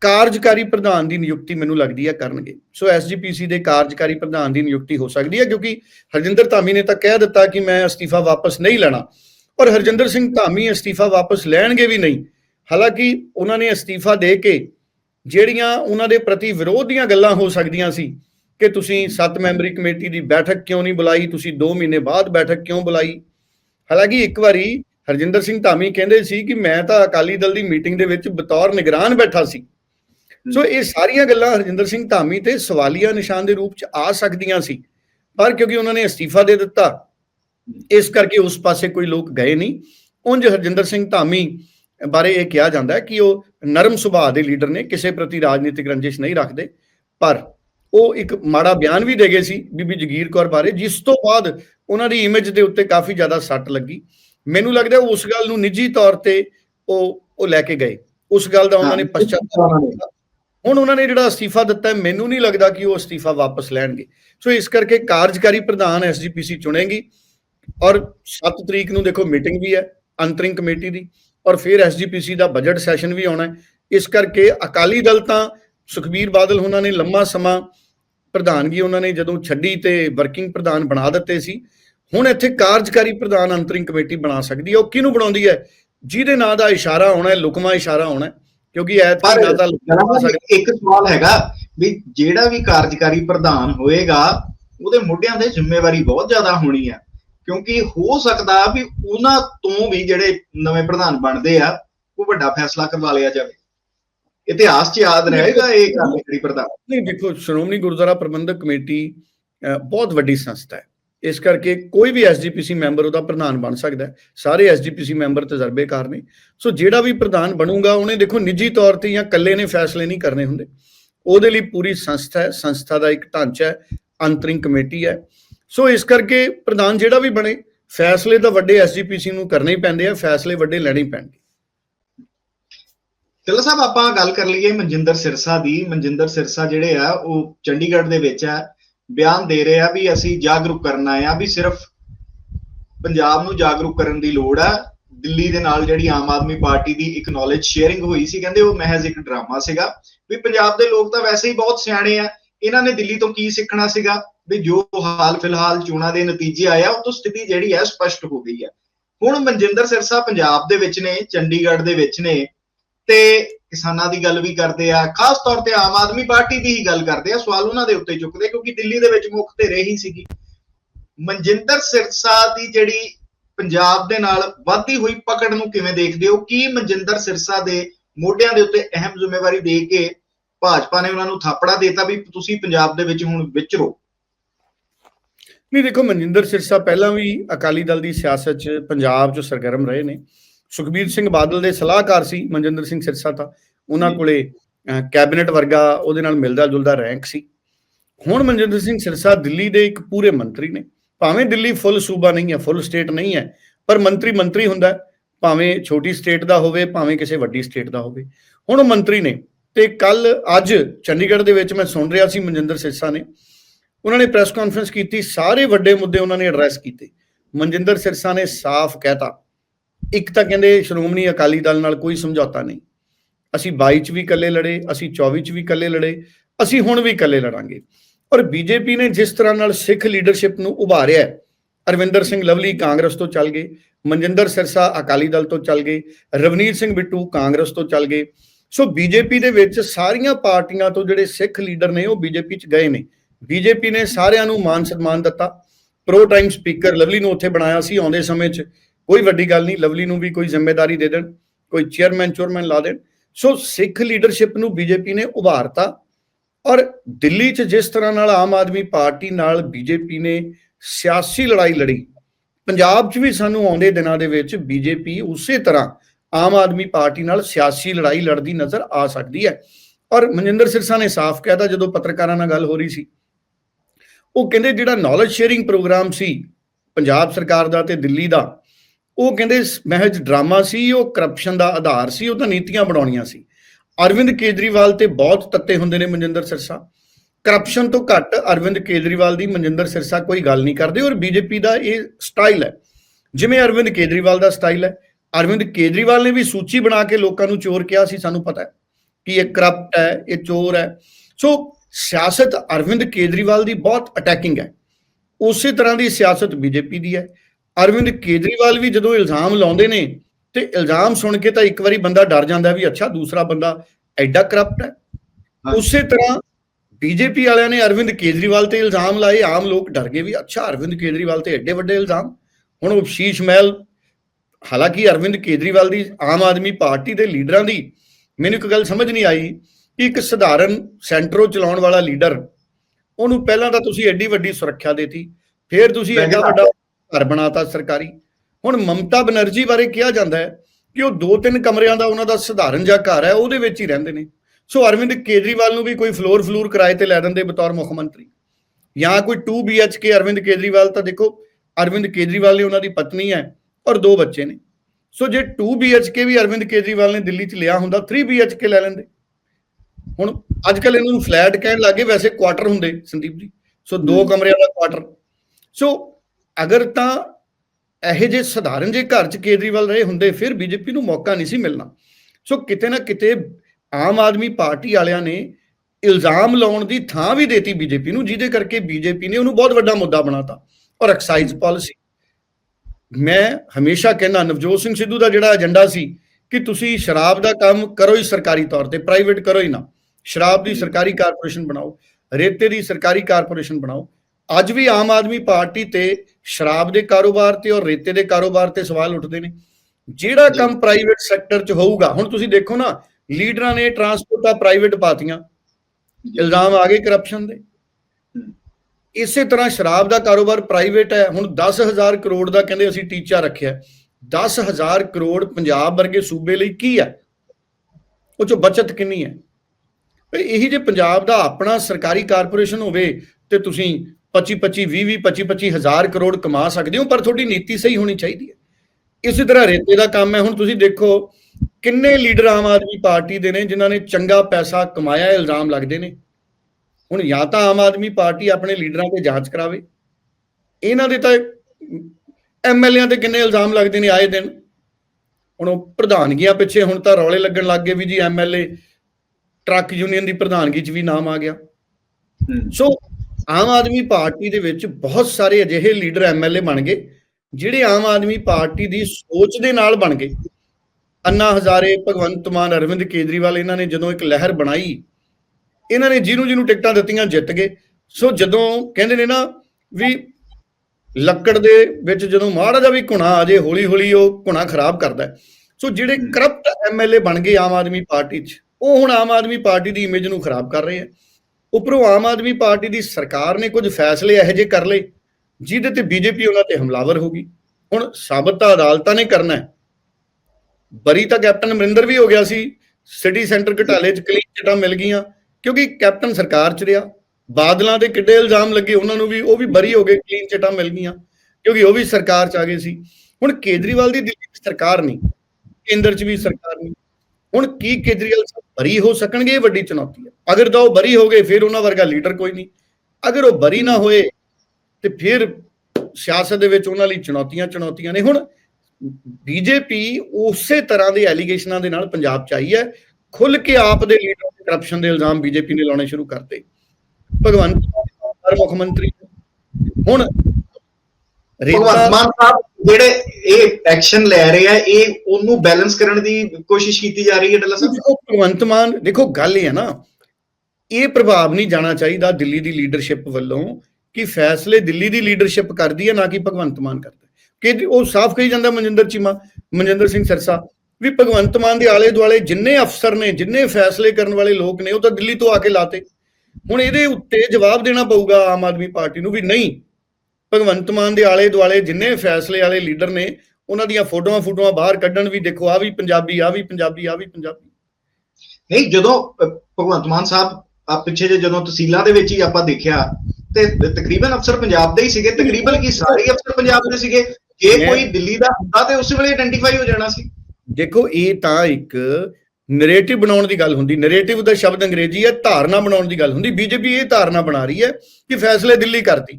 ਕਾਰਜਕਾਰੀ ਪ੍ਰਧਾਨ ਦੀ ਨਿਯੁਕਤੀ ਮੈਨੂੰ ਲੱਗਦੀ ਹੈ ਕਰਨਗੇ। ਸੋ ਐਸਜੀਪੀਸੀ ਦੇ ਕਾਰਜਕਾਰੀ ਪ੍ਰਧਾਨ ਦੀ ਨਿਯੁਕਤੀ ਹੋ ਸਕਦੀ ਹੈ ਕਿਉਂਕਿ ਹਰਜਿੰਦਰ ਧਾਮੀ ਨੇ ਤਾਂ ਕਹਿ ਦਿੱਤਾ ਕਿ ਮੈਂ ਅਸਤੀਫਾ ਵਾਪਸ ਨਹੀਂ ਲੈਣਾ। ਔਰ ਹਰਜਿੰਦਰ ਸਿੰਘ ਧਾਮੀ ਅਸਤੀਫਾ ਵਾਪਸ ਲੈਣਗੇ ਵੀ ਨਹੀਂ। ਹਾਲਾਂਕਿ ਉਹਨਾਂ ਨੇ ਅਸਤੀਫਾ ਦੇ ਕੇ ਜਿਹੜੀਆਂ ਉਹਨਾਂ ਦੇ ਪ੍ਰਤੀ ਵਿਰੋਧ ਦੀਆਂ ਗੱਲਾਂ ਹੋ ਸਕਦੀਆਂ ਸੀ ਕਿ ਤੁਸੀਂ 7 ਮੈਂਬਰੀ ਕਮੇਟੀ ਦੀ ਬੈਠਕ ਕਿਉਂ ਨਹੀਂ ਬੁਲਾਈ, ਤੁਸੀਂ 2 ਮਹੀਨੇ ਬਾਅਦ ਬੈਠਕ ਕਿਉਂ ਬੁਲਾਈ? ਹਾਲਾਂਕਿ ਇੱਕ ਵਾਰੀ ਹਰਜਿੰਦਰ ਸਿੰਘ ਧਾਮੀ ਕਹਿੰਦੇ ਸੀ ਕਿ ਮੈਂ ਤਾਂ ਅਕਾਲੀ ਦਲ ਦੀ ਮੀਟਿੰਗ ਦੇ ਵਿੱਚ ਬਤੌਰ ਨਿਗਰਾਨ ਬੈਠਾ ਸੀ। ਸੋ ਇਹ ਸਾਰੀਆਂ ਗੱਲਾਂ ਹਰਜਿੰਦਰ ਸਿੰਘ ਧਾਮੀ ਤੇ ਸਵਾਲੀਆ ਨਿਸ਼ਾਨ ਦੇ ਰੂਪ ਚ ਆ ਸਕਦੀਆਂ ਸੀ। ਪਰ ਕਿਉਂਕਿ ਉਹਨਾਂ ਨੇ ਅਸਤੀਫਾ ਦੇ ਦਿੱਤਾ ਇਸ ਕਰਕੇ ਉਸ ਪਾਸੇ ਕੋਈ ਲੋਕ ਗਏ ਨਹੀਂ। ਉਂਝ ਹਰਜਿੰਦਰ ਸਿੰਘ ਧਾਮੀ ਬਾਰੇ ਇਹ ਕਿਹਾ ਜਾਂਦਾ ਹੈ ਕਿ ਉਹ ਨਰਮ ਸੁਭਾਅ ਦੇ ਲੀਡਰ ਨੇ ਕਿਸੇ ਪ੍ਰਤੀ ਰਾਜਨੀਤਿਕ ਰੰਜਿਸ਼ ਨਹੀਂ ਰੱਖਦੇ। ਪਰ ਉਹ ਇੱਕ ਮਾੜਾ ਬਿਆਨ ਵੀ ਦੇ ਗਏ ਸੀ ਬੀਬੀ ਜਗੀਰ ਕੌਰ ਬਾਰੇ ਜਿਸ ਤੋਂ ਬਾਅਦ ਉਹਨਾਂ ਦੀ ਇਮੇਜ ਦੇ ਉੱਤੇ ਕਾਫੀ ਜ਼ਿਆਦਾ ਸੱਟ ਲੱਗੀ। ਮੈਨੂੰ ਲੱਗਦਾ ਉਸ ਗੱਲ ਨੂੰ ਨਿੱਜੀ ਤੌਰ ਤੇ ਉਹ ਉਹ ਲੈ ਕੇ ਗਏ। ਉਸ ਗੱਲ ਦਾ ਉਹਨਾਂ ਨੇ ਪਛਤਾਵਾ ਹੁਣ ਉਹਨਾਂ ਨੇ ਜਿਹੜਾ ਅਸਤੀਫਾ ਦਿੱਤਾ ਮੈਨੂੰ ਨਹੀਂ ਲੱਗਦਾ ਕਿ ਉਹ ਅਸਤੀਫਾ ਵਾਪਸ ਲੈਣਗੇ। ਸੋ ਇਸ ਕਰਕੇ ਕਾਰਜਕਾਰੀ ਪ੍ਰਧਾਨ ਐਸਜੀਪੀਸੀ ਚੁਣੇਗੀ ਔਰ 7 ਤਰੀਕ ਨੂੰ ਦੇਖੋ ਮੀਟਿੰਗ ਵੀ ਹੈ ਅੰਤਰਿੰਗ ਕਮੇਟੀ ਦੀ ਔਰ ਫਿਰ ਐਸਜੀਪੀਸੀ ਦਾ ਬਜਟ ਸੈਸ਼ਨ ਵੀ ਆਉਣਾ ਹੈ। ਇਸ ਕਰਕੇ ਅਕਾਲੀ ਦਲ ਤਾਂ ਸੁਖਬੀਰ ਬਾਦਲ ਉਹਨਾਂ ਨੇ ਲੰਮਾ ਸਮਾਂ ਪ੍ਰਧਾਨਗੀ ਉਹਨਾਂ ਨੇ ਜਦੋਂ ਛੱਡੀ ਤੇ ਵਰਕਿੰਗ ਪ੍ਰਧਾਨ ਬਣਾ ਦਿੱਤੇ ਸੀ। ਹੁਣ ਇੱਥੇ ਕਾਰਜਕਾਰੀ ਪ੍ਰਧਾਨ ਅੰਤਰਿੰਗ ਕਮੇਟੀ ਬਣਾ ਸਕਦੀ ਹੈ। ਉਹ ਕਿਹਨੂੰ ਬਣਾਉਂਦੀ ਹੈ? ਜਿਹਦੇ ਨਾਂ ਦਾ ਇਸ਼ਾਰਾ ਆਉਣਾ ਹੈ ਲੁਕਮਾ ਇਸ਼ਾਰਾ ਆਉਣਾ ਹੈ ਕਿਉਂਕਿ ਪਰ ਨਾ ਤਾਂ ਇੱਕ ਸਵਾਲ ਹੈਗਾ ਵੀ ਜਿਹੜਾ ਵੀ ਕਾਰਜਕਾਰੀ ਪ੍ਰਧਾਨ ਹੋਏਗਾ ਉਹਦੇ ਮੋਢਿਆਂ ਤੇ ਜ਼ਿੰਮੇਵਾਰੀ ਬਹੁਤ ਜ਼ਿਆਦਾ ਹੋਣੀ ਆ ਕਿਉਂਕਿ ਹੋ ਸਕਦਾ ਵੀ ਉਹਨਾਂ ਤੋਂ ਵੀ ਜਿਹੜੇ ਨਵੇਂ ਪ੍ਰਧਾਨ ਬਣਦੇ ਆ ਉਹ ਵੱਡਾ ਫੈਸਲਾ ਕਰਵਾ ਲਿਆ ਜਾਵੇ। ਇਤਿਹਾਸ 'ਚ ਯਾਦ ਰਹੇਗਾ ਇਹ ਕਾਰਜਕਾਰੀ ਪ੍ਰਧਾਨ। ਨਹੀਂ ਦੇਖੋ ਸ਼੍ਰੋਮਣੀ ਗੁਰਦੁਆਰਾ ਪ੍ਰਬੰਧਕ ਕਮੇਟੀ ਬਹੁਤ ਵੱਡੀ ਸੰਸਥਾ ਹੈ। ਇਸ ਕਰਕੇ ਕੋਈ ਵੀ ਐਸਜੀਪੀਸੀ ਮੈਂਬਰ ਉਹਦਾ ਪ੍ਰਧਾਨ ਬਣ ਸਕਦਾ ਹੈ। ਸਾਰੇ ਐਸਜੀਪੀਸੀ ਮੈਂਬਰ ਤਜਰਬੇਕਾਰ ਨੇ। ਸੋ ਜਿਹੜਾ ਵੀ ਪ੍ਰਧਾਨ ਬਣੂਗਾ, ਉਹਨੇ ਦੇਖੋ ਨਿੱਜੀ ਤੌਰ ਤੇ ਜਾਂ ਇਕੱਲੇ ਨੇ ਫੈਸਲੇ ਨਹੀਂ ਕਰਨੇ ਹੁੰਦੇ। ਉਹਦੇ ਲਈ ਪੂਰੀ ਸੰਸਥਾ ਹੈ। ਸੰਸਥਾ ਦਾ ਇੱਕ ਢਾਂਚਾ ਹੈ। ਅੰਤਰਿੰਗ ਕਮੇਟੀ ਹੈ। ਸੋ ਇਸ ਕਰਕੇ ਪ੍ਰਧਾਨ ਜਿਹੜਾ ਵੀ ਬਣੇ, ਫੈਸਲੇ ਤਾਂ ਵੱਡੇ ਐਸਜੀਪੀਸੀ ਨੂੰ ਕਰਨੇ ਹੀ ਪੈਂਦੇ ਆ। ਫੈਸਲੇ ਵੱਡੇ ਲੈਣੇ ਹੀ ਪੈਣਗੇ। ਚਲੋ ਸਾਹਿਬ, ਆਪਾਂ ਗੱਲ ਕਰ ਲਈਏ ਮਨਜਿੰਦਰ ਸਿਰਸਾ ਦੀ। ਮਨਜਿੰਦਰ ਸਿਰਸਾ ਜਿਹੜੇ ਆ, ਉਹ ਚੰਡੀਗੜ੍ਹ ਦੇ ਵਿੱਚ ਆ। ਬਿਆਨ ਦੇ ਰਹੇ ਆ ਵੀ ਅਸੀਂ ਜਾਗਰੂਕ ਕਰਨਾ ਆ, ਵੀ ਸਿਰਫ ਪੰਜਾਬ ਨੂੰ ਜਾਗਰੂਕ ਕਰਨ ਦੀ ਲੋੜ ਆ। ਦਿੱਲੀ ਦੇ ਨਾਲ ਜਿਹੜੀ ਆਮ ਆਦਮੀ ਪਾਰਟੀ ਦੀ ਇੱਕ ਨੌਲੇਜ ਸ਼ੇਅਰਿੰਗ ਹੋਈ ਸੀ, ਕਹਿੰਦੇ ਉਹ ਮਹਿਜ਼ ਇੱਕ ਡਰਾਮਾ ਸੀਗਾ। ਵੀ ਪੰਜਾਬ ਦੇ ਲੋਕ ਤਾਂ ਵੈਸੇ ਹੀ ਬਹੁਤ ਸਿਆਣੇ ਆ। ਇਹਨਾਂ ਨੇ ਦਿੱਲੀ ਤੋਂ ਕੀ ਸਿੱਖਣਾ ਸੀਗਾ? ਵੀ ਜੋ ਹਾਲ ਫਿਲਹਾਲ ਚੋਣਾਂ ਦੇ ਨਤੀਜੇ ਆਇਆ ਉਹ ਤੋਂ ਸਥਿਤੀ ਜਿਹੜੀ ਹੈ ਸਪਸ਼ਟ ਹੋ ਗਈ ਹੈ ਹੁਣ ਮਨਜਿੰਦਰ ਸਿਰਸਾ ਪੰਜਾਬ ਦੇ ਵਿੱਚ ਨੇ, ਚੰਡੀਗੜ੍ਹ ਦੇ ਵਿੱਚ ਨੇ, ਤੇ ਕਿਸਾਨਾਂ ਦੀ ਗੱਲ ਵੀ ਕਰਦੇ ਆ, ਖਾਸ ਤੌਰ ਤੇ ਆਮ ਆਦਮੀ ਪਾਰਟੀ ਦੀ ਹੀ ਗੱਲ ਕਰਦੇ ਆ, ਸਵਾਲ ਉਹਨਾਂ ਦੇ ਉੱਤੇ ਚੁੱਕਦੇ ਕਿਉਂਕਿ ਦਿੱਲੀ ਦੇ ਵਿੱਚ ਮੁੱਖ ਤੇ ਰਹੀ ਸੀਗੀ। ਮਨਜਿੰਦਰ ਸਿਰਸਾ ਦੀ ਜਿਹੜੀ ਪੰਜਾਬ ਦੇ ਨਾਲ ਵੱਧਦੀ ਹੋਈ ਪਕੜ ਨੂੰ ਕਿਵੇਂ ਦੇਖਦੇ ਹੋ? ਕੀ ਮਨਜਿੰਦਰ ਸਿਰਸਾ ਦੇ ਮੋਢਿਆਂ ਦੇ ਉੱਤੇ ਅਹਿਮ ਜ਼ਿੰਮੇਵਾਰੀ ਦੇ ਕੇ ਭਾਜਪਾ ਨੇ ਉਹਨਾਂ ਨੂੰ ਥਾਪੜਾ ਦੇਤਾ ਵੀ ਤੁਸੀਂ ਪੰਜਾਬ ਦੇ ਵਿੱਚ ਹੁਣ ਵਿਚਰੋ ਨਹੀਂ, ਦੇਖੋ ਮਨਜਿੰਦਰ ਸਿਰਸਾ ਪਹਿਲਾਂ ਵੀ ਅਕਾਲੀ ਦਲ ਦੀ ਸਿਆਸਤ 'ਚ ਪੰਜਾਬ 'ਚ ਸਰਗਰਮ ਰਹੇ ਨੇ। ਸੁਖਬੀਰ ਸਿੰਘ ਬਾਦਲ ਦੇ ਸਲਾਹਕਾਰ ਸੀ ਮਨਜਿੰਦਰ ਸਿੰਘ ਸਿਰਸਾ ਤਾਂ। ਉਹਨਾਂ। ਕੋਲੇ ਕੈਬਨਿਟ ਵਰਗਾ ਉਹਦੇ ਨਾਲ ਮਿਲਦਾ ਜੁਲਦਾ ਰੈਂਕ ਸੀ। ਹੁਣ ਮਨਜਿੰਦਰ ਸਿੰਘ ਸਿਰਸਾ ਦਿੱਲੀ ਦੇ ਇੱਕ ਪੂਰੇ ਮੰਤਰੀ ਨੇ। ਭਾਵੇਂ ਦਿੱਲੀ ਫੁੱਲ ਸੂਬਾ ਨਹੀਂ ਹੈ ਫੁੱਲ ਸਟੇਟ ਨਹੀਂ ਹੈ ਪਰ ਮੰਤਰੀ ਮੰਤਰੀ ਹੁੰਦਾ ਭਾਵੇਂ ਛੋਟੀ ਸਟੇਟ ਦਾ ਹੋਵੇ ਭਾਵੇਂ ਕਿਸੇ ਵੱਡੀ ਸਟੇਟ ਦਾ ਹੋਵੇ। ਹੁਣ ਉਹ ਮੰਤਰੀ ਨੇ ਤੇ ਕੱਲ ਅੱਜ ਚੰਡੀਗੜ੍ਹ ਦੇ ਵਿੱਚ ਮੈਂ ਸੁਣ ਰਿਹਾ ਸੀ ਮਨਜਿੰਦਰ ਸਿਰਸਾ ਨੇ। ਉਹਨਾਂ ਨੇ ਪ੍ਰੈਸ ਕਾਨਫਰੰਸ ਕੀਤੀ ਸਾਰੇ ਵੱਡੇ ਮੁੱਦੇ ਉਹਨਾਂ ਨੇ ਐਡਰੈਸ ਕੀਤੇ। ਮਨਜਿੰਦਰ ਸਿਰਸਾ ਨੇ ਸਾਫ਼ ਕਹਿਤਾ ਇੱਕ ਤਾਂ ਕਹਿੰਦੇ ਸ਼੍ਰੋਮਣੀ ਅਕਾਲੀ ਦਲ ਨਾਲ ਕੋਈ ਸਮਝੌਤਾ ਨਹੀਂ। ਅਸੀਂ 22 ਚ ਵੀ ਇਕੱਲੇ ਲੜੇ, ਅਸੀਂ 24 ਚ ਵੀ ਇਕੱਲੇ ਲੜੇ, ਅਸੀਂ ਹੁਣ ਵੀ ਇਕੱਲੇ ਲੜਾਂਗੇ। ਔਰ ਬੀਜੇਪੀ ਨੇ ਜਿਸ ਤਰ੍ਹਾਂ ਨਾਲ ਸਿੱਖ ਲੀਡਰਸ਼ਿਪ ਨੂੰ ਉਭਾਰਿਆ ਅਰਵਿੰਦਰ ਸਿੰਘ ਲਵਲੀ ਕਾਂਗਰਸ ਤੋਂ ਚੱਲ ਗਏ, ਮਨਜਿੰਦਰ ਸਿਰਸਾ ਅਕਾਲੀ ਦਲ ਤੋਂ ਚੱਲ ਗਏ, ਰਵਨੀਤ ਸਿੰਘ ਬਿੱਟੂ ਕਾਂਗਰਸ ਤੋਂ ਚੱਲ ਗਏ। ਸੋ ਬੀਜੇਪੀ ਦੇ ਵਿੱਚ ਸਾਰੀਆਂ ਪਾਰਟੀਆਂ ਤੋਂ ਜਿਹੜੇ ਸਿੱਖ ਲੀਡਰ ਨੇ ਉਹ ਬੀਜੇਪੀ ਚ ਗਏ ਨੇ। ਬੀਜੇਪੀ ਨੇ ਸਾਰਿਆਂ ਨੂੰ ਮਾਨ ਸਨਮਾਨ ਦਿੱਤਾ। ਪ੍ਰੋ ਟਾਈਮ ਸਪੀਕਰ ਲਵਲੀ ਨੂੰ ਉੱਥੇ ਬਣਾਇਆ ਸੀ ਆਉਂਦੇ ਸਮੇਂ 'ਚ। ਕੋਈ ਵੱਡੀ ਗੱਲ ਨਹੀਂ, ਲਵਲੀ ਨੂੰ ਵੀ ਕੋਈ ਜ਼ਿੰਮੇਵਾਰੀ ਦੇ ਦੇਣ, ਕੋਈ ਚੇਅਰਮੈਨ ਚੋਰਮੈਨ ਲਾ ਦੇਣ। ਸੋ ਸਿੱਖ ਲੀਡਰਸ਼ਿਪ ਨੂੰ ਬੀਜੇਪੀ ਨੇ ਉਭਾਰਤਾ ਔਰ ਦਿੱਲੀ 'ਚ ਜਿਸ ਤਰ੍ਹਾਂ ਨਾਲ ਆਮ ਆਦਮੀ ਪਾਰਟੀ ਨਾਲ ਬੀਜੇਪੀ ਨੇ ਸਿਆਸੀ ਲੜਾਈ ਲੜੀ, ਪੰਜਾਬ 'ਚ ਵੀ ਸਾਨੂੰ ਆਉਂਦੇ ਦਿਨਾਂ ਦੇ ਵਿੱਚ ਬੀਜੇਪੀ ਉਸੇ ਤਰ੍ਹਾਂ ਆਮ ਆਦਮੀ ਪਾਰਟੀ ਨਾਲ ਸਿਆਸੀ ਲੜਾਈ ਲੜਦੀ ਨਜ਼ਰ ਆ ਸਕਦੀ ਹੈ। ਔਰ ਮਨਜਿੰਦਰ ਸਿਰਸਾ ਨੇ ਸਾਫ਼ ਕਹਿਤਾ ਜਦੋਂ ਪੱਤਰਕਾਰਾਂ ਨਾਲ ਗੱਲ ਹੋ ਰਹੀ ਸੀ, ਉਹ ਕਹਿੰਦੇ ਜਿਹੜਾ ਨੌਲੇਜ ਸ਼ੇਅਰਿੰਗ ਪ੍ਰੋਗਰਾਮ ਸੀ, ਪੰਜਾਬ ਸਰਕਾਰ ਦਾ ਤੇ ਦਿੱਲੀ ਦਾ ਉਹ ਕਹਿੰਦੇ ਮਹਿਜ ਡਰਾਮਾ ਸੀ, ਉਹ ਕਰਪਸ਼ਨ ਦਾ ਆਧਾਰ ਸੀ, ਉਹ ਤਾਂ ਨੀਤੀਆਂ ਬਣਾਉਣੀਆਂ ਸੀ। ਅਰਵਿੰਦ ਕੇਜਰੀਵਾਲ ਤੇ ਬਹੁਤ ਤੱਤੇ ਹੁੰਦੇ ਨੇ ਮਨਜਿੰਦਰ ਸਿਰਸਾ। ਕਰਪਸ਼ਨ ਤੋਂ ਘੱਟ ਅਰਵਿੰਦ ਕੇਜਰੀਵਾਲ ਦੀ ਮਨਜਿੰਦਰ ਸਿਰਸਾ ਕੋਈ ਗੱਲ ਨਹੀਂ ਕਰਦੇ ਔਰ ਬੀਜੇਪੀ ਦਾ ਇਹ ਸਟਾਈਲ ਹੈ। ਜਿਵੇਂ ਅਰਵਿੰਦ ਕੇਜਰੀਵਾਲ ਦਾ ਸਟਾਈਲ ਹੈ। ਅਰਵਿੰਦ ਕੇਜਰੀਵਾਲ ਨੇ ਵੀ ਸੂਚੀ ਬਣਾ ਕੇ ਲੋਕਾਂ ਨੂੰ ਚੋਰ ਕਿਹਾ ਸੀ, ਸਾਨੂੰ ਪਤਾ ਹੈ ਕਿ ਇਹ ਕਰਪਟ ਹੈ, ਇਹ ਚੋਰ ਹੈ। ਸੋ ਸਿਆਸਤ ਅਰਵਿੰਦ ਕੇਜਰੀਵਾਲ ਦੀ ਬਹੁਤ ਅਟੈਕਿੰਗ ਹੈ। ਉਸੇ ਤਰ੍ਹਾਂ ਦੀ ਸਿਆਸਤ ਬੀਜੇਪੀ ਦੀ ਹੈ। ਅਰਵਿੰਦ ਕੇਜਰੀਵਾਲ ਵੀ ਜਦੋਂ ਇਲਜ਼ਾਮ ਲਾਉਂਦੇ ਨੇ ਤੇ ਇਲਜ਼ਾਮ ਸੁਣ ਕੇ ਤਾਂ ਇੱਕ ਵਾਰੀ ਬੰਦਾ ਡਰ ਜਾਂਦਾ ਵੀ ਅੱਛਾ ਦੂਸਰਾ ਬੰਦਾ ਐਡਾ ਕਰਪਟ ਹੈ। ਉਸੇ ਤਰ੍ਹਾਂ ਬੀਜੇਪੀ ਵਾਲਿਆਂ ਨੇ ਅਰਵਿੰਦ ਕੇਜਰੀਵਾਲ ਤੇ ਇਲਜ਼ਾਮ ਲਾਏ ਆਮ ਲੋਕ ਡਰ ਗਏ ਵੀ ਅੱਛਾ ਅਰਵਿੰਦ ਕੇਜਰੀਵਾਲ ਤੇ ਐਡੇ ਵੱਡੇ ਇਲਜ਼ਾਮ ਹੁਣ ਉਹ ਸ਼ੀਸ਼ ਮਹਿਲ ਹਾਲਾਂਕਿ ਅਰਵਿੰਦ ਕੇਜਰੀਵਾਲ ਦੀ ਆਮ ਆਦਮੀ ਪਾਰਟੀ ਦੇ ਲੀਡਰਾਂ ਦੀ ਮੈਨੂੰ ਇੱਕ ਗੱਲ ਸਮਝ ਨਹੀਂ ਆਈ ਕਿ ਇੱਕ ਸਧਾਰਨ ਸੈਂਟਰੋ ਚਲਾਉਣ ਵਾਲਾ ਲੀਡਰ ਉਹਨੂੰ ਪਹਿਲਾਂ ਤਾਂ ਤੁਸੀਂ ਐਡੀ ਵੱਡੀ ਸੁਰੱਖਿਆ ਦੇਤੀ ਫਿਰ ਤੁਸੀਂ ਐਡਾ ਵੱਡਾ ਘਰ ਬਣਾਤਾ ਸਰਕਾਰੀ। ਹੁਣ ਮਮਤਾ ਬਨਰਜੀ ਬਾਰੇ ਕਿਹਾ ਜਾਂਦਾ ਹੈ ਕਿ ਉਹ ਦੋ ਤਿੰਨ ਕਮਰਿਆਂ ਦਾ ਉਹਨਾਂ ਦਾ ਸਧਾਰਨ ਜਿਹਾ ਘਰ ਹੈ ਉਹਦੇ ਵਿੱਚ ਹੀ ਰਹਿੰਦੇ ਨੇ। ਸੋ ਅਰਵਿੰਦ ਕੇਜਰੀਵਾਲ ਨੂੰ ਵੀ ਕੋਈ ਫਲੋਰ ਫਲੂਰ ਕਿਰਾਏ ਤੇ ਲੈ ਦਿੰਦੇ ਬਤੌਰ ਮੁੱਖ ਮੰਤਰੀ। ਜਾਂ ਕੋਈ 2 BHK ਅਰਵਿੰਦ ਕੇਜਰੀਵਾਲ ਤਾਂ ਦੇਖੋ ਅਰਵਿੰਦ ਕੇਜਰੀਵਾਲ ਨੇ ਉਹਨਾਂ ਦੀ ਪਤਨੀ ਹੈ ਔਰ ਦੋ ਬੱਚੇ ਨੇ। ਸੋ ਜੇ 2 BHK ਵੀ ਅਰਵਿੰਦ ਕੇਜਰੀਵਾਲ ਨੇ ਦਿੱਲੀ 'ਚ ਲਿਆ ਹੁੰਦਾ 3 BHK ਲੈ ਲੈਂਦੇ। ਹੁਣ ਅੱਜ ਕੱਲ ਇਹਨਾਂ ਨੂੰ ਫਲੈਟ ਕਹਿਣ ਲੱਗੇ ਵੈਸੇ ਕੁਆਟਰ ਹੁੰਦੇ ਸੰਦੀਪ ਜੀ। ਸੋ ਦੋ। ਕਮਰਿਆਂ ਦਾ ਕੁਆਟਰ ਸੋ ਅਗਰ ਤਾਂ ਇਹੋ ਜਿਹੇ ਸਧਾਰਨ ਜੇ ਘਰ 'ਚ ਕੇਜਰੀਵਾਲ ਰਹੇ ਹੁੰਦੇ, ਫਿਰ ਬੀਜੇਪੀ ਨੂੰ ਮੌਕਾ ਨਹੀਂ ਸੀ ਮਿਲਣਾ। ਸੋ ਕਿਤੇ ਨਾ ਕਿਤੇ ਆਮ ਆਦਮੀ ਪਾਰਟੀ ਵਾਲਿਆਂ ਨੇ ਇਲਜ਼ਾਮ ਲਾਉਣ ਦੀ ਥਾਂ ਵੀ ਦੇਤੀ ਬੀਜੇਪੀ ਨੂੰ, ਜਿਹਦੇ ਕਰਕੇ ਬੀਜੇਪੀ ਨੇ ਉਹਨੂੰ ਬਹੁਤ ਵੱਡਾ ਮੁੱਦਾ ਬਣਾਤਾ ਔਰ ਐਕਸਾਈਜ਼ ਪਾਲਿਸੀ। ਮੈਂ ਹਮੇਸ਼ਾ ਕਹਿੰਦਾ, ਨਵਜੋਤ ਸਿੰਘ ਸਿੱਧੂ ਦਾ ਜਿਹੜਾ ਏਜੰਡਾ ਸੀ ਕਿ ਤੁਸੀਂ ਸ਼ਰਾਬ ਦਾ ਕੰਮ ਕਰੋ ਹੀ ਸਰਕਾਰੀ ਤੌਰ ਤੇ, ਪ੍ਰਾਈਵੇਟ ਕਰੋ ਹੀ ਨਾ। ਸ਼ਰਾਬ ਦੀ ਸਰਕਾਰੀ ਕਾਰਪੋਰੇਸ਼ਨ ਬਣਾਓ, ਰੇਤੇ ਦੀ ਸਰਕਾਰੀ ਕਾਰਪੋਰੇਸ਼ਨ ਬਣਾਓ ਅੱਜ ਵੀ ਆਮ ਆਦਮੀ ਪਾਰਟੀ ਤੇ ਸ਼ਰਾਬ ਦੇ ਕਾਰੋਬਾਰ ਤੇ ਔਰ ਰੇਤੇ ਦੇ ਕਾਰੋਬਾਰ ਤੇ ਸਵਾਲ ਉੱਠਦੇ ਨੇ। ਜਿਹੜਾ। ਕੰਮ ਪ੍ਰਾਈਵੇਟ ਸੈਕਟਰ 'ਚ ਹੋਊਗਾ ਹੁਣ ਤੁਸੀਂ ਦੇਖੋ ਨਾ ਲੀਡਰਾਂ ਨੇ ਟਰਾਂਸਪੋਰਟਾਂ ਪ੍ਰਾਈਵੇਟ ਪਾਤੀਆਂ। ਇਲਜ਼ਾਮ ਆ ਗਏ ਕਰਪਸ਼ਨ ਦੇ। ਇਸੇ ਤਰ੍ਹਾਂ ਸ਼ਰਾਬ ਦਾ ਕਾਰੋਬਾਰ ਪ੍ਰਾਈਵੇਟ ਹੈ। ਹੁਣ 10000 ਕਰੋੜ ਦਾ ਕਹਿੰਦੇ ਅਸੀਂ ਟੀਚਾ ਰੱਖਿਆ। ਹੈ। 10000 ਕਰੋੜ ਪੰਜਾਬ ਵਰਗੇ ਸੂਬੇ ਲਈ ਕੀ ਹੈ? ਉਹ ਚੋਂ ਬਚਤ ਕਿੰਨੀ ਹੈ? ਇਹੀ ਜੇ ਪੰਜਾਬ ਦਾ ਆਪਣਾ ਸਰਕਾਰੀ ਕਾਰਪੋਰੇਸ਼ਨ ਹੋਵੇ ਤੇ ਤੁਸੀਂ 25 25 20 20 25 25 ਹਜ਼ਾਰ ਕਰੋੜ ਕਮਾ ਸਕਦੇ ਹੋ ਪਰ ਤੁਹਾਡੀ ਨੀਤੀ ਸਹੀ ਹੋਣੀ ਚਾਹੀਦੀ ਹੈ। ਇਸੇ ਤਰ੍ਹਾਂ ਰੇਤੇ ਦਾ ਕੰਮ ਹੈ। ਹੁਣ ਤੁਸੀਂ ਦੇਖੋ ਕਿੰਨੇ ਲੀਡਰ ਆਮ ਆਦਮੀ ਪਾਰਟੀ ਦੇ ਨੇ ਜਿਨ੍ਹਾਂ ਨੇ ਚੰਗਾ ਪੈਸਾ ਕਮਾਇਆ ਇਲਜ਼ਾਮ ਲੱਗਦੇ ਨੇ। ਹੁਣ ਜਾਂ ਤਾਂ ਆਮ ਆਦਮੀ ਪਾਰਟੀ ਆਪਣੇ ਲੀਡਰਾਂ ਤੇ ਜਾਂਚ ਕਰਾਵੇ। ਇਹਨਾਂ ਦੇ ਤਾਂ ਐਮਐਲਏਆਂ ਤੇ ਕਿੰਨੇ ਇਲਜ਼ਾਮ ਲੱਗਦੇ ਨੇ ਆਏ ਦਿਨ। ਹੁਣ ਉਹ ਪ੍ਰਧਾਨਗੀਆਂ ਪਿੱਛੇ ਹੁਣ ਤਾਂ ਰੌਲੇ ਲੱਗਣ ਲੱਗ ਗਏ ਵੀ ਜੀ ਐਮਐਲਏ ਟਰੱਕ ਯੂਨੀਅਨ ਦੀ ਪ੍ਰਧਾਨਗੀ 'ਚ ਵੀ ਨਾਮ ਆ ਗਿਆ। ਸੋ ਆਮ ਆਦਮੀ ਪਾਰਟੀ ਦੇ ਵਿੱਚ ਬਹੁਤ ਸਾਰੇ ਅਜਿਹੇ ਲੀਡਰ ਐਮਐਲਏ ਬਣ ਗਏ ਜਿਹੜੇ ਆਮ ਆਦਮੀ ਪਾਰਟੀ ਦੀ ਸੋਚ ਦੇ ਨਾਲ ਬਣ ਗਏ ਅੰਨਾ ਹਜ਼ਾਰੇ ਭਗਵੰਤ ਮਾਨ ਅਰਵਿੰਦ ਕੇਜਰੀਵਾਲ ਇਹਨਾਂ ਨੇ ਜਦੋਂ ਇੱਕ ਲਹਿਰ ਬਣਾਈ ਇਹਨਾਂ ਨੇ ਜਿਹਨੂੰ ਜਿਹਨੂੰ ਟਿਕਟਾਂ ਦਿੱਤੀਆਂ ਜਿੱਤ ਗਏ ਸੋ ਜਦੋਂ ਕਹਿੰਦੇ ਨੇ ਨਾ ਵੀ ਲੱਕੜ ਦੇ ਵਿੱਚ ਜਦੋਂ ਮਾੜਾ ਜਿਹਾ ਵੀ ਘੁਣਾ ਆ ਜੇ ਹੌਲੀ ਹੌਲੀ ਉਹ ਘੁਣਾ ਖਰਾਬ ਕਰਦਾ। ਸੋ ਜਿਹੜੇ। ਕਰਪਟ ਐਮਐਲਏ ਬਣ ਗਏ ਆਮ ਆਦਮੀ ਪਾਰਟੀ 'ਚ ਉਹ ਹੁਣ ਆਮ ਆਦਮੀ ਪਾਰਟੀ ਦੀ ਇਮੇਜ ਨੂੰ ਖਰਾਬ ਕਰ ਰਹੇ ਆ ਉੱਪਰੋਂ ਆਮ ਆਦਮੀ ਪਾਰਟੀ ਦੀ ਸਰਕਾਰ ਨੇ ਕੁਝ ਫੈਸਲੇ ਇਹੋ ਜਿਹੇ ਕਰ ਲਏ, ਜਿਹਦੇ ਤੇ ਬੀਜੇਪੀ ਉਹਨਾਂ ਤੇ ਹਮਲਾਵਰ ਹੋ ਗਈ। ਹੁਣ ਸਾਬਤ ਤਾਂ ਅਦਾਲਤਾਂ ਨੇ ਕਰਨਾ ਹੈ। ਬਰੀ ਤਾਂ ਕੈਪਟਨ ਅਮਰਿੰਦਰ ਵੀ ਹੋ ਗਿਆ ਸੀ, ਸਿਟੀ ਸੈਂਟਰ ਘਟਾਲੇ 'ਚ ਕਲੀਨ ਚਿੱਟਾਂ ਮਿਲ ਗਈਆਂ, ਕਿਉਂਕਿ ਕੈਪਟਨ ਸਰਕਾਰ 'ਚ ਰਿਹਾ। ਬਾਦਲਾਂ ਦੇ ਕਿੱਡੇ ਇਲਜ਼ਾਮ ਲੱਗੇ ਉਹਨਾਂ ਨੂੰ ਵੀ, ਉਹ ਵੀ ਬਰੀ ਹੋ ਗਏ ਕਲੀਨ ਚਿੱਟਾਂ ਮਿਲ ਗਈਆਂ, ਕਿਉਂਕਿ ਉਹ ਵੀ ਸਰਕਾਰ 'ਚ ਆ ਗਏ ਸੀ। ਹੁਣ ਕੇਜਰੀਵਾਲ ਦੀ ਦਿੱਲੀ ਸਰਕਾਰ ਨਹੀਂ, ਕੇਂਦਰ 'ਚ ਵੀ ਸਰਕਾਰ ਨਹੀਂ। ਹੁਣ ਕੀ ਕੇਜਰੀਵਾਲ ਸਾਹਿਬ ਬਰੀ ਹੋ ਸਕਣਗੇ ਇਹ ਵੱਡੀ ਚੁਣੌਤੀ ਹੈ। ਅਗਰ ਤਾਂ ਉਹ ਬਰੀ ਹੋ ਗਏ, ਫਿਰ ਉਹਨਾਂ ਵਰਗਾ ਲੀਡਰ ਕੋਈ ਨਹੀਂ। ਅਗਰ ਉਹ ਬਰੀ ਨਾ ਹੋਏ, ਤੇ ਫਿਰ ਸਿਆਸਤ ਦੇ ਵਿੱਚ ਉਹਨਾਂ ਲਈ ਚੁਣੌਤੀਆਂ ਚੁਣੌਤੀਆਂ ਨੇ। ਹੁਣ ਬੀਜੇਪੀ ਉਸੇ ਤਰ੍ਹਾਂ ਦੇ ਐਲੀਗੇਸ਼ਨਾਂ ਦੇ ਨਾਲ ਪੰਜਾਬ ਚ ਆਈ ਹੈ। ਖੁੱਲ ਕੇ ਆਪ ਦੇ ਲੀਡਰ ਤੇ ਕਰਪਸ਼ਨ ਦੇ ਇਲਜ਼ਾਮ ਬੀਜੇਪੀ ਨੇ ਲਾਉਣੇ ਸ਼ੁਰੂ ਕਰਤੇ। ਭਗਵੰਤ ਮਾਨ ਮੁੱਖ ਮੰਤਰੀ ਹੁਣ ਭਗਵੰਤ ਰੇਤਾ ਮਾਨ ਸਾਹਿਬ ਜਿਹੜੇ ਇਹ ਐਕਸ਼ਨ ਲੈ ਰਹੇ ਆ ਇਹ ਉਹਨੂੰ ਬੈਲੈਂਸ ਕਰਨ ਦੀ ਕੋਸ਼ਿਸ਼ ਕੀਤੀ ਜਾ ਰਹੀ ਹੈ ਡੱਲਾ ਸਾਹਿਬ ਦੇਖੋ ਭਗਵੰਤ ਮਾਨ ਦੇਖੋ ਗੱਲ ਇਹ ਹੈ ਨਾ ਇਹ ਪ੍ਰਭਾਵ ਨਹੀਂ ਜਾਣਾ ਚਾਹੀਦਾ ਦਿੱਲੀ ਦੀ ਲੀਡਰਸ਼ਿਪ ਵੱਲੋਂ ਕਿ ਫੈਸਲੇ ਦਿੱਲੀ ਦੀ ਲੀਡਰਸ਼ਿਪ ਕਰਦੀ ਹੈ ਨਾ ਕਿ ਭਗਵੰਤ ਮਾਨ ਕਰਦਾ। ਕਿ ਉਹ ਸਾਫ਼ ਕਹੀ ਜਾਂਦਾ ਮਨਜਿੰਦਰ ਚੀਮਾ ਮਨਜਿੰਦਰ ਸਿੰਘ ਸਰਸਾ ਵੀ ਭਗਵੰਤ ਮਾਨ ਦੇ ਆਲੇ ਦੁਆਲੇ ਜਿੰਨੇ ਅਫਸਰ ਨੇ ਜਿੰਨੇ ਫੈਸਲੇ ਕਰਨ ਵਾਲੇ ਲੋਕ ਨੇ ਉਹ ਤਾਂ ਦਿੱਲੀ ਤੋਂ ਆ ਕੇ ਲਾਤੇ ਹੁਣ ਇਹਦੇ ਉੱਤੇ ਜਵਾਬ ਦੇਣਾ ਪਊਗਾ ਆਮ ਆਦਮੀ ਪਾਰਟੀ ਨੂੰ ਵੀ ਨਹੀਂ ਭਗਵੰਤ ਮਾਨ ਦੇ ਆਲੇ ਦੁਆਲੇ ਜਿੰਨੇ ਫੈਸਲੇ ਵਾਲੇ ਲੀਡਰ ਨੇ ਉਹਨਾਂ ਦੀਆਂ ਫੋਟੋਆਂ ਫੋਟੋਆਂ ਬਾਹਰ ਕੱਢਣ ਵੀ ਦੇਖੋ ਆ ਵੀ ਪੰਜਾਬੀ ਆ ਵੀ ਪੰਜਾਬੀ ਆ ਵੀ ਪੰਜਾਬੀ। ਨਹੀਂ ਜਦੋਂ ਭਗਵੰਤ ਮਾਨ ਸਾਹਿਬ ਆ ਪਿੱਛੇ ਜੇ ਜਦੋਂ ਤਹਿਸੀਲਾਂ ਦੇ ਵਿੱਚ ਹੀ ਆਪਾਂ ਦੇਖਿਆ ਤੇ ਤਕਰੀਬਨ ਅਫਸਰ ਪੰਜਾਬ ਦੇ ਹੀ ਸੀਗੇ ਤਕਰੀਬਨ ਕੀ ਸਾਰੇ ਅਫਸਰ ਪੰਜਾਬ ਦੇ ਸੀਗੇ। ਜੇ ਕੋਈ ਦਿੱਲੀ ਦਾ ਹੁੰਦਾ ਤੇ ਉਸੇ ਵੇਲੇ ਆਇਡੈਂਟੀਫਾਈ ਹੋ ਜਾਣਾ ਸੀ। ਦੇਖੋ ਇਹ ਤਾਂ ਇੱਕ ਨੈਰੇਟਿਵ ਬਣਾਉਣ ਦੀ ਗੱਲ ਹੁੰਦੀ ਨੈਰੇਟਿਵ ਦਾ ਸ਼ਬਦ ਅੰਗਰੇਜ਼ੀ ਹੈ ਧਾਰਨਾ ਬਣਾਉਣ ਦੀ ਗੱਲ ਹੁੰਦੀ। ਬੀਜੇਪੀ ਇਹ ਧਾਰਨਾ ਬਣਾ ਰਹੀ ਹੈ ਕਿ ਫੈਸਲੇ ਦਿੱਲੀ ਕਰਦੀ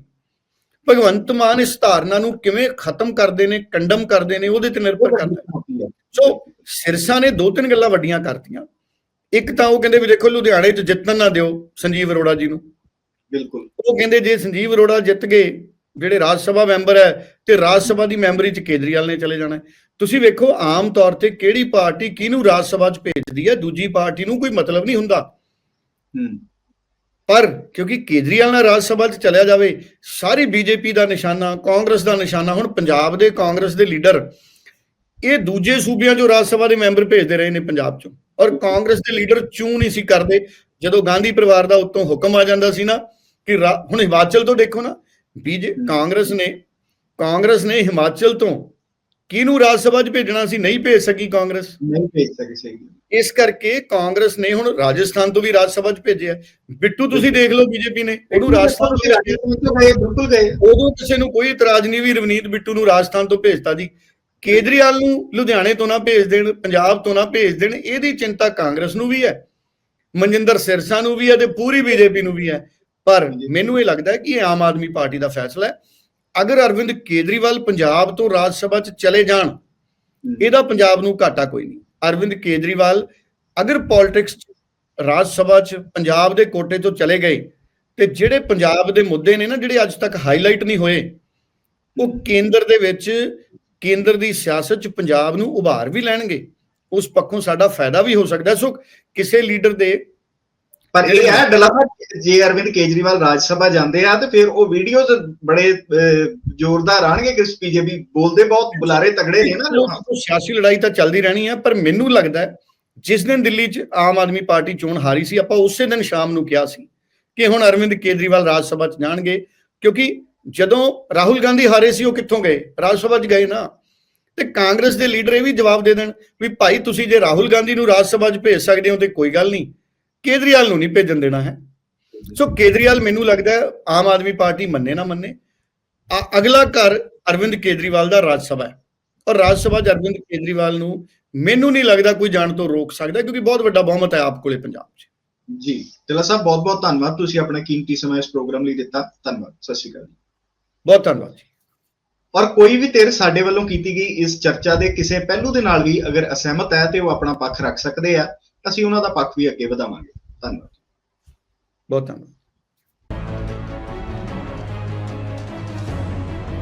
ਭਗਵੰਤ ਮਾਨ ਇਸ ਧਾਰਨਾ ਨੂੰ ਕਿਵੇਂ ਖਤਮ ਕਰਦੇ ਨੇ ਕੰਡਮ ਕਰਦੇ ਨੇ ਉਹਦੇ ਤੇ ਨਿਰਭਰ ਕਰਦਾ। ਸੋ ਸਿਰਸਾ ਨੇ ਦੋ ਤਿੰਨ ਗੱਲਾਂ ਵੱਡੀਆਂ ਕਰਤੀਆਂ। ਇੱਕ ਤਾਂ ਉਹ ਕਹਿੰਦੇ ਵੀ ਦੇਖੋ ਲੁਧਿਆਣੇ 'ਚ ਜਿੱਤਣ ਨਾ ਦਿਓ ਸੰਜੀਵ ਅਰੋੜਾ ਜੀ ਨੂੰ। ਬਿਲਕੁਲ। ਉਹ ਕਹਿੰਦੇ ਜੇ ਸੰਜੀਵ ਅਰੋੜਾ ਜਿੱਤ ਗਏ ਜਿਹੜੇ ਰਾਜ ਸਭਾ ਮੈਂਬਰ ਹੈ ਤੇ ਰਾਜ ਸਭਾ ਦੀ ਮੈਂਬਰੀ 'ਚ ਕੇਜਰੀਵਾਲ ਨੇ ਚਲੇ ਜਾਣਾ। ਤੁਸੀਂ ਵੇਖੋ ਆਮ ਤੌਰ ਤੇ ਕਿਹੜੀ ਪਾਰਟੀ ਕਿਹਨੂੰ ਰਾਜ ਸਭਾ 'ਚ ਭੇਜਦੀ ਹੈ? ਦੂਜੀ ਪਾਰਟੀ ਨੂੰ ਕੋਈ ਮਤਲਬ ਨਹੀਂ ਹੁੰਦਾ। ਹੂੰ। ਪਰ ਕਿਉਂਕਿ ਕੇਜਰੀਵਾਲ ਨਾਲ ਰਾਜ ਸਭਾ 'ਚ ਚਲਿਆ ਜਾਵੇ, ਸਾਰੀ ਬੀਜੇਪੀ ਦਾ ਨਿਸ਼ਾਨਾ, ਕਾਂਗਰਸ ਦਾ ਨਿਸ਼ਾਨਾ, ਹੁਣ ਪੰਜਾਬ ਦੇ ਕਾਂਗਰਸ ਦੇ ਲੀਡਰ, ਇਹ ਦੂਜੇ ਸੂਬਿਆਂ 'ਚੋਂ ਰਾਜ ਸਭਾ ਦੇ ਮੈਂਬਰ ਭੇਜਦੇ ਰਹੇ ਨੇ ਪੰਜਾਬ 'ਚੋਂ। ਔਰ ਕਾਂਗਰਸ ਦੇ ਲੀਡਰ ਚੂੰ ਨਹੀਂ ਸੀ ਕਰਦੇ। ਜਦੋਂ ਗਾਂਧੀ ਪਰਿਵਾਰ ਦਾ ਉੱਤੋਂ ਹੁਕਮ ਆ ਜਾਂਦਾ ਸੀ ਨਾ ਕਿ ਰਾ- ਹੁਣ ਹਿਮਾਚਲ ਤੋਂ ਦੇਖੋ ਨਾ, ਬੀਜੇ, ਕਾਂਗਰਸ ਨੇ ਕਾਂਗਰਸ ਨੇ ਹਿਮਾਚਲ ਤੋਂ ਕਿਹਨੂੰ ਰਾਜ ਸਭਾ 'ਚ ਭੇਜਣਾ ਸੀ? ਨਹੀਂ ਭੇਜ ਸਕੀ ਕਾਂਗਰਸ। ਨਹੀਂ ਭੇਜ ਸਕੇ ਸਹੀ ਇਸ ਕਰਕੇ ਕਾਂਗਰਸ ਨੇ ਹੁਣ ਰਾਜਸਥਾਨ ਤੋਂ ਵੀ ਰਾਜ ਸਭਾ 'ਚ ਭੇਜਿਆ। ਬਿੱਟੂ ਤੁਸੀਂ ਦੇਖ ਲਓ ਬੀਜੇਪੀ ਨੇ। ਉਹਨੂੰ ਰਾਜਸਥਾਨ ਤੋਂ ਬਿਲਕੁਲ ਗਏ ਉਦੋਂ ਕਿਸੇ ਨੂੰ ਕੋਈ ਇਤਰਾਜ਼ ਨਹੀਂ ਵੀ ਰਵਨੀਤ ਬਿੱਟੂ ਨੂੰ ਰਾਜਸਥਾਨ ਤੋਂ ਭੇਜਤਾ ਜੀ। ਕੇਜਰੀਵਾਲ ਨੂੰ ਲੁਧਿਆਣੇ ਤੋਂ ਨਾ ਭੇਜ ਦੇਣ ਪੰਜਾਬ ਤੋਂ ਨਾ ਭੇਜ ਦੇਣ ਇਹਦੀ ਚਿੰਤਾ ਕਾਂਗਰਸ ਨੂੰ ਵੀ ਹੈ। ਮਨਜਿੰਦਰ ਸਿਰਸਾ ਨੂੰ ਵੀ ਹੈ ਤੇ ਪੂਰੀ ਬੀਜੇਪੀ ਨੂੰ ਵੀ ਹੈ। ਪਰ ਮੈਨੂੰ ਇਹ ਲੱਗਦਾ ਹੈ ਕਿ ਇਹ ਆਮ ਆਦਮੀ ਪਾਰਟੀ ਦਾ ਫੈਸਲਾ ਹੈ। ਅਗਰ ਅਰਵਿੰਦ ਕੇਜਰੀਵਾਲ ਪੰਜਾਬ ਤੋਂ ਰਾਜ ਸਭਾ 'ਚ ਚਲੇ ਜਾਣ ਇਹਦਾ ਪੰਜਾਬ ਨੂੰ ਘਾਟਾ ਕੋਈ ਨਹੀਂ। ਅਰਵਿੰਦ ਕੇਜਰੀਵਾਲ ਅਗਰ ਪੋਲਿਟਿਕਸ ਰਾਜ ਸਭਾ 'ਚ ਪੰਜਾਬ ਦੇ ਕੋਟੇ ਤੋਂ ਚਲੇ ਗਏ ਤੇ ਜਿਹੜੇ ਪੰਜਾਬ ਦੇ ਮੁੱਦੇ ਨੇ ਨਾ ਜਿਹੜੇ ਅੱਜ ਤੱਕ ਹਾਈਲਾਈਟ ਨਹੀਂ ਹੋਏ ਉਹ ਕੇਂਦਰ ਦੇ ਵਿੱਚ ਕੇਂਦਰ ਦੀ ਸਿਆਸਤ 'ਚ ਪੰਜਾਬ ਨੂੰ ਉਭਾਰ ਵੀ ਲੈਣਗੇ। ਉਸ ਪੱਖੋਂ ਸਾਡਾ ਫਾਇਦਾ ਵੀ ਹੋ ਸਕਦਾ। ਸੋ ਕਿਸੇ ਲੀਡਰ ਦੇ ਪਰ ਇਹ ਹੈ ਡੱਲਾ ਸਾਹਿਬ ਜੇ ਅਰਵਿੰਦ ਕੇਜਰੀਵਾਲ ਰਾਜ ਸਭਾ ਜਾਂਦੇ ਆ ਤੇ ਫਿਰ ਉਹ ਵੀਡੀਓਜ਼ ਬੜੇ ਜ਼ੋਰਦਾਰ ਆਣਗੇ ਕਿ ਬੀਜੇਪੀ ਬੋਲਦੇ ਬਹੁਤ ਬੁਲਾਰੇ ਤਗੜੇ ਨੇ ਨਾ ਸਿਆਸੀ ਲੜਾਈ ਤਾਂ ਚੱਲਦੀ ਰਹਿਣੀ ਹੈ ਪਰ ਮੈਨੂੰ ਲੱਗਦਾ ਹੈ ਜਿਸ ਦਿਨ ਦਿੱਲੀ 'ਚ ਆਮ ਆਦਮੀ ਪਾਰਟੀ ਚੋਣ ਹਾਰੀ ਸੀ ਆਪਾਂ ਉਸੇ ਦਿਨ ਸ਼ਾਮ ਨੂੰ ਕਿਹਾ ਸੀ ਕਿ ਹੁਣ ਅਰਵਿੰਦ ਕੇਜਰੀਵਾਲ ਰਾਜ ਸਭਾ 'ਚ ਜਾਣਗੇ ਕਿਉਂਕਿ ਜਦੋਂ ਰਾਹੁਲ ਗਾਂਧੀ ਹਾਰੇ ਸੀ ਉਹ ਕਿੱਥੋਂ ਗਏ? ਰਾਜ ਸਭਾ 'ਚ ਗਏ ਨਾ। ਤੇ ਕਾਂਗਰਸ ਦੇ ਲੀਡਰ ਇਹ ਵੀ ਜਵਾਬ ਦੇ ਦੇਣ ਵੀ ਭਾਈ ਤੁਸੀਂ ਜੇ ਰਾਹੁਲ ਗਾਂਧੀ ਨੂੰ ਰਾਜ ਸਭਾ 'ਚ ਭੇਜ ਸਕਦੇ ਹੋ ਤੇ ਕੋਈ ਗੱਲ ਨਹੀਂ। ਕੇਜਰੀਵਾਲ ਨੂੰ ਨਹੀਂ ਭੇਜਣ ਦੇਣਾ ਹੈ। ਸੋ ਕੇਜਰੀਵਾਲ ਮੈਨੂੰ ਲੱਗਦਾ ਹੈ ਆਮ ਆਦਮੀ ਪਾਰਟੀ ਮੰਨੇ ਨਾ ਮੰਨੇ। ਅ- ਅਗਲਾ ਘਰ ਅਰਵਿੰਦ ਕੇਜਰੀਵਾਲ ਦਾ ਰਾਜ ਸਭਾ ਹੈ। ਔਰ ਰਾਜ ਸਭਾ 'ਚ ਅਰਵਿੰਦ ਕੇਜਰੀਵਾਲ ਨੂੰ ਮੈਨੂੰ ਨਹੀਂ ਲੱਗਦਾ ਕੋਈ ਜਾਣ ਤੋਂ ਰੋਕ ਸਕਦਾ ਕਿਉਂਕਿ ਬਹੁਤ ਵੱਡਾ ਬਹੁਮਤ ਹੈ ਆਪ ਕੋਲੇ ਪੰਜਾਬ 'ਚ। ਜੀ ਡੱਲਾ ਸਾਹਿਬ ਬਹੁਤ ਬਹੁਤ ਧੰਨਵਾਦ। ਤੁਸੀਂ ਆਪਣਾ ਕੀਮਤੀ ਸਮਾਂ ਇਸ ਪ੍ਰੋਗਰਾਮ ਲਈ ਦਿੱਤਾ। ਧੰਨਵਾਦ। ਸਤਿ ਸ਼੍ਰੀ ਅਕਾਲ ਬਹੁਤ ਧੰਨਵਾਦ ਜੀ। ਔਰ ਕੋਈ ਵੀ ਧਿਰ ਸਾਡੇ ਵੱਲੋਂ ਕੀਤੀ ਗਈ ਇਸ ਚਰਚਾ ਦੇ ਕਿਸੇ ਪਹਿਲੂ ਦੇ ਨਾਲ ਵੀ ਅਗਰ ਅਸਹਿਮਤ ਹੈ ਤੇ ਉਹ ਆਪਣਾ ਪੱਖ ਰੱਖ ਸਕਦੇ ਆ। ਅਸੀਂ ਉਹਨਾਂ ਦਾ ਪੱਖ ਵੀ ਅੱਗੇ ਵਧਾਵਾਂਗੇ। ਧੰਨਵਾਦ। ਬਹੁਤ ਧੰਨਵਾਦ।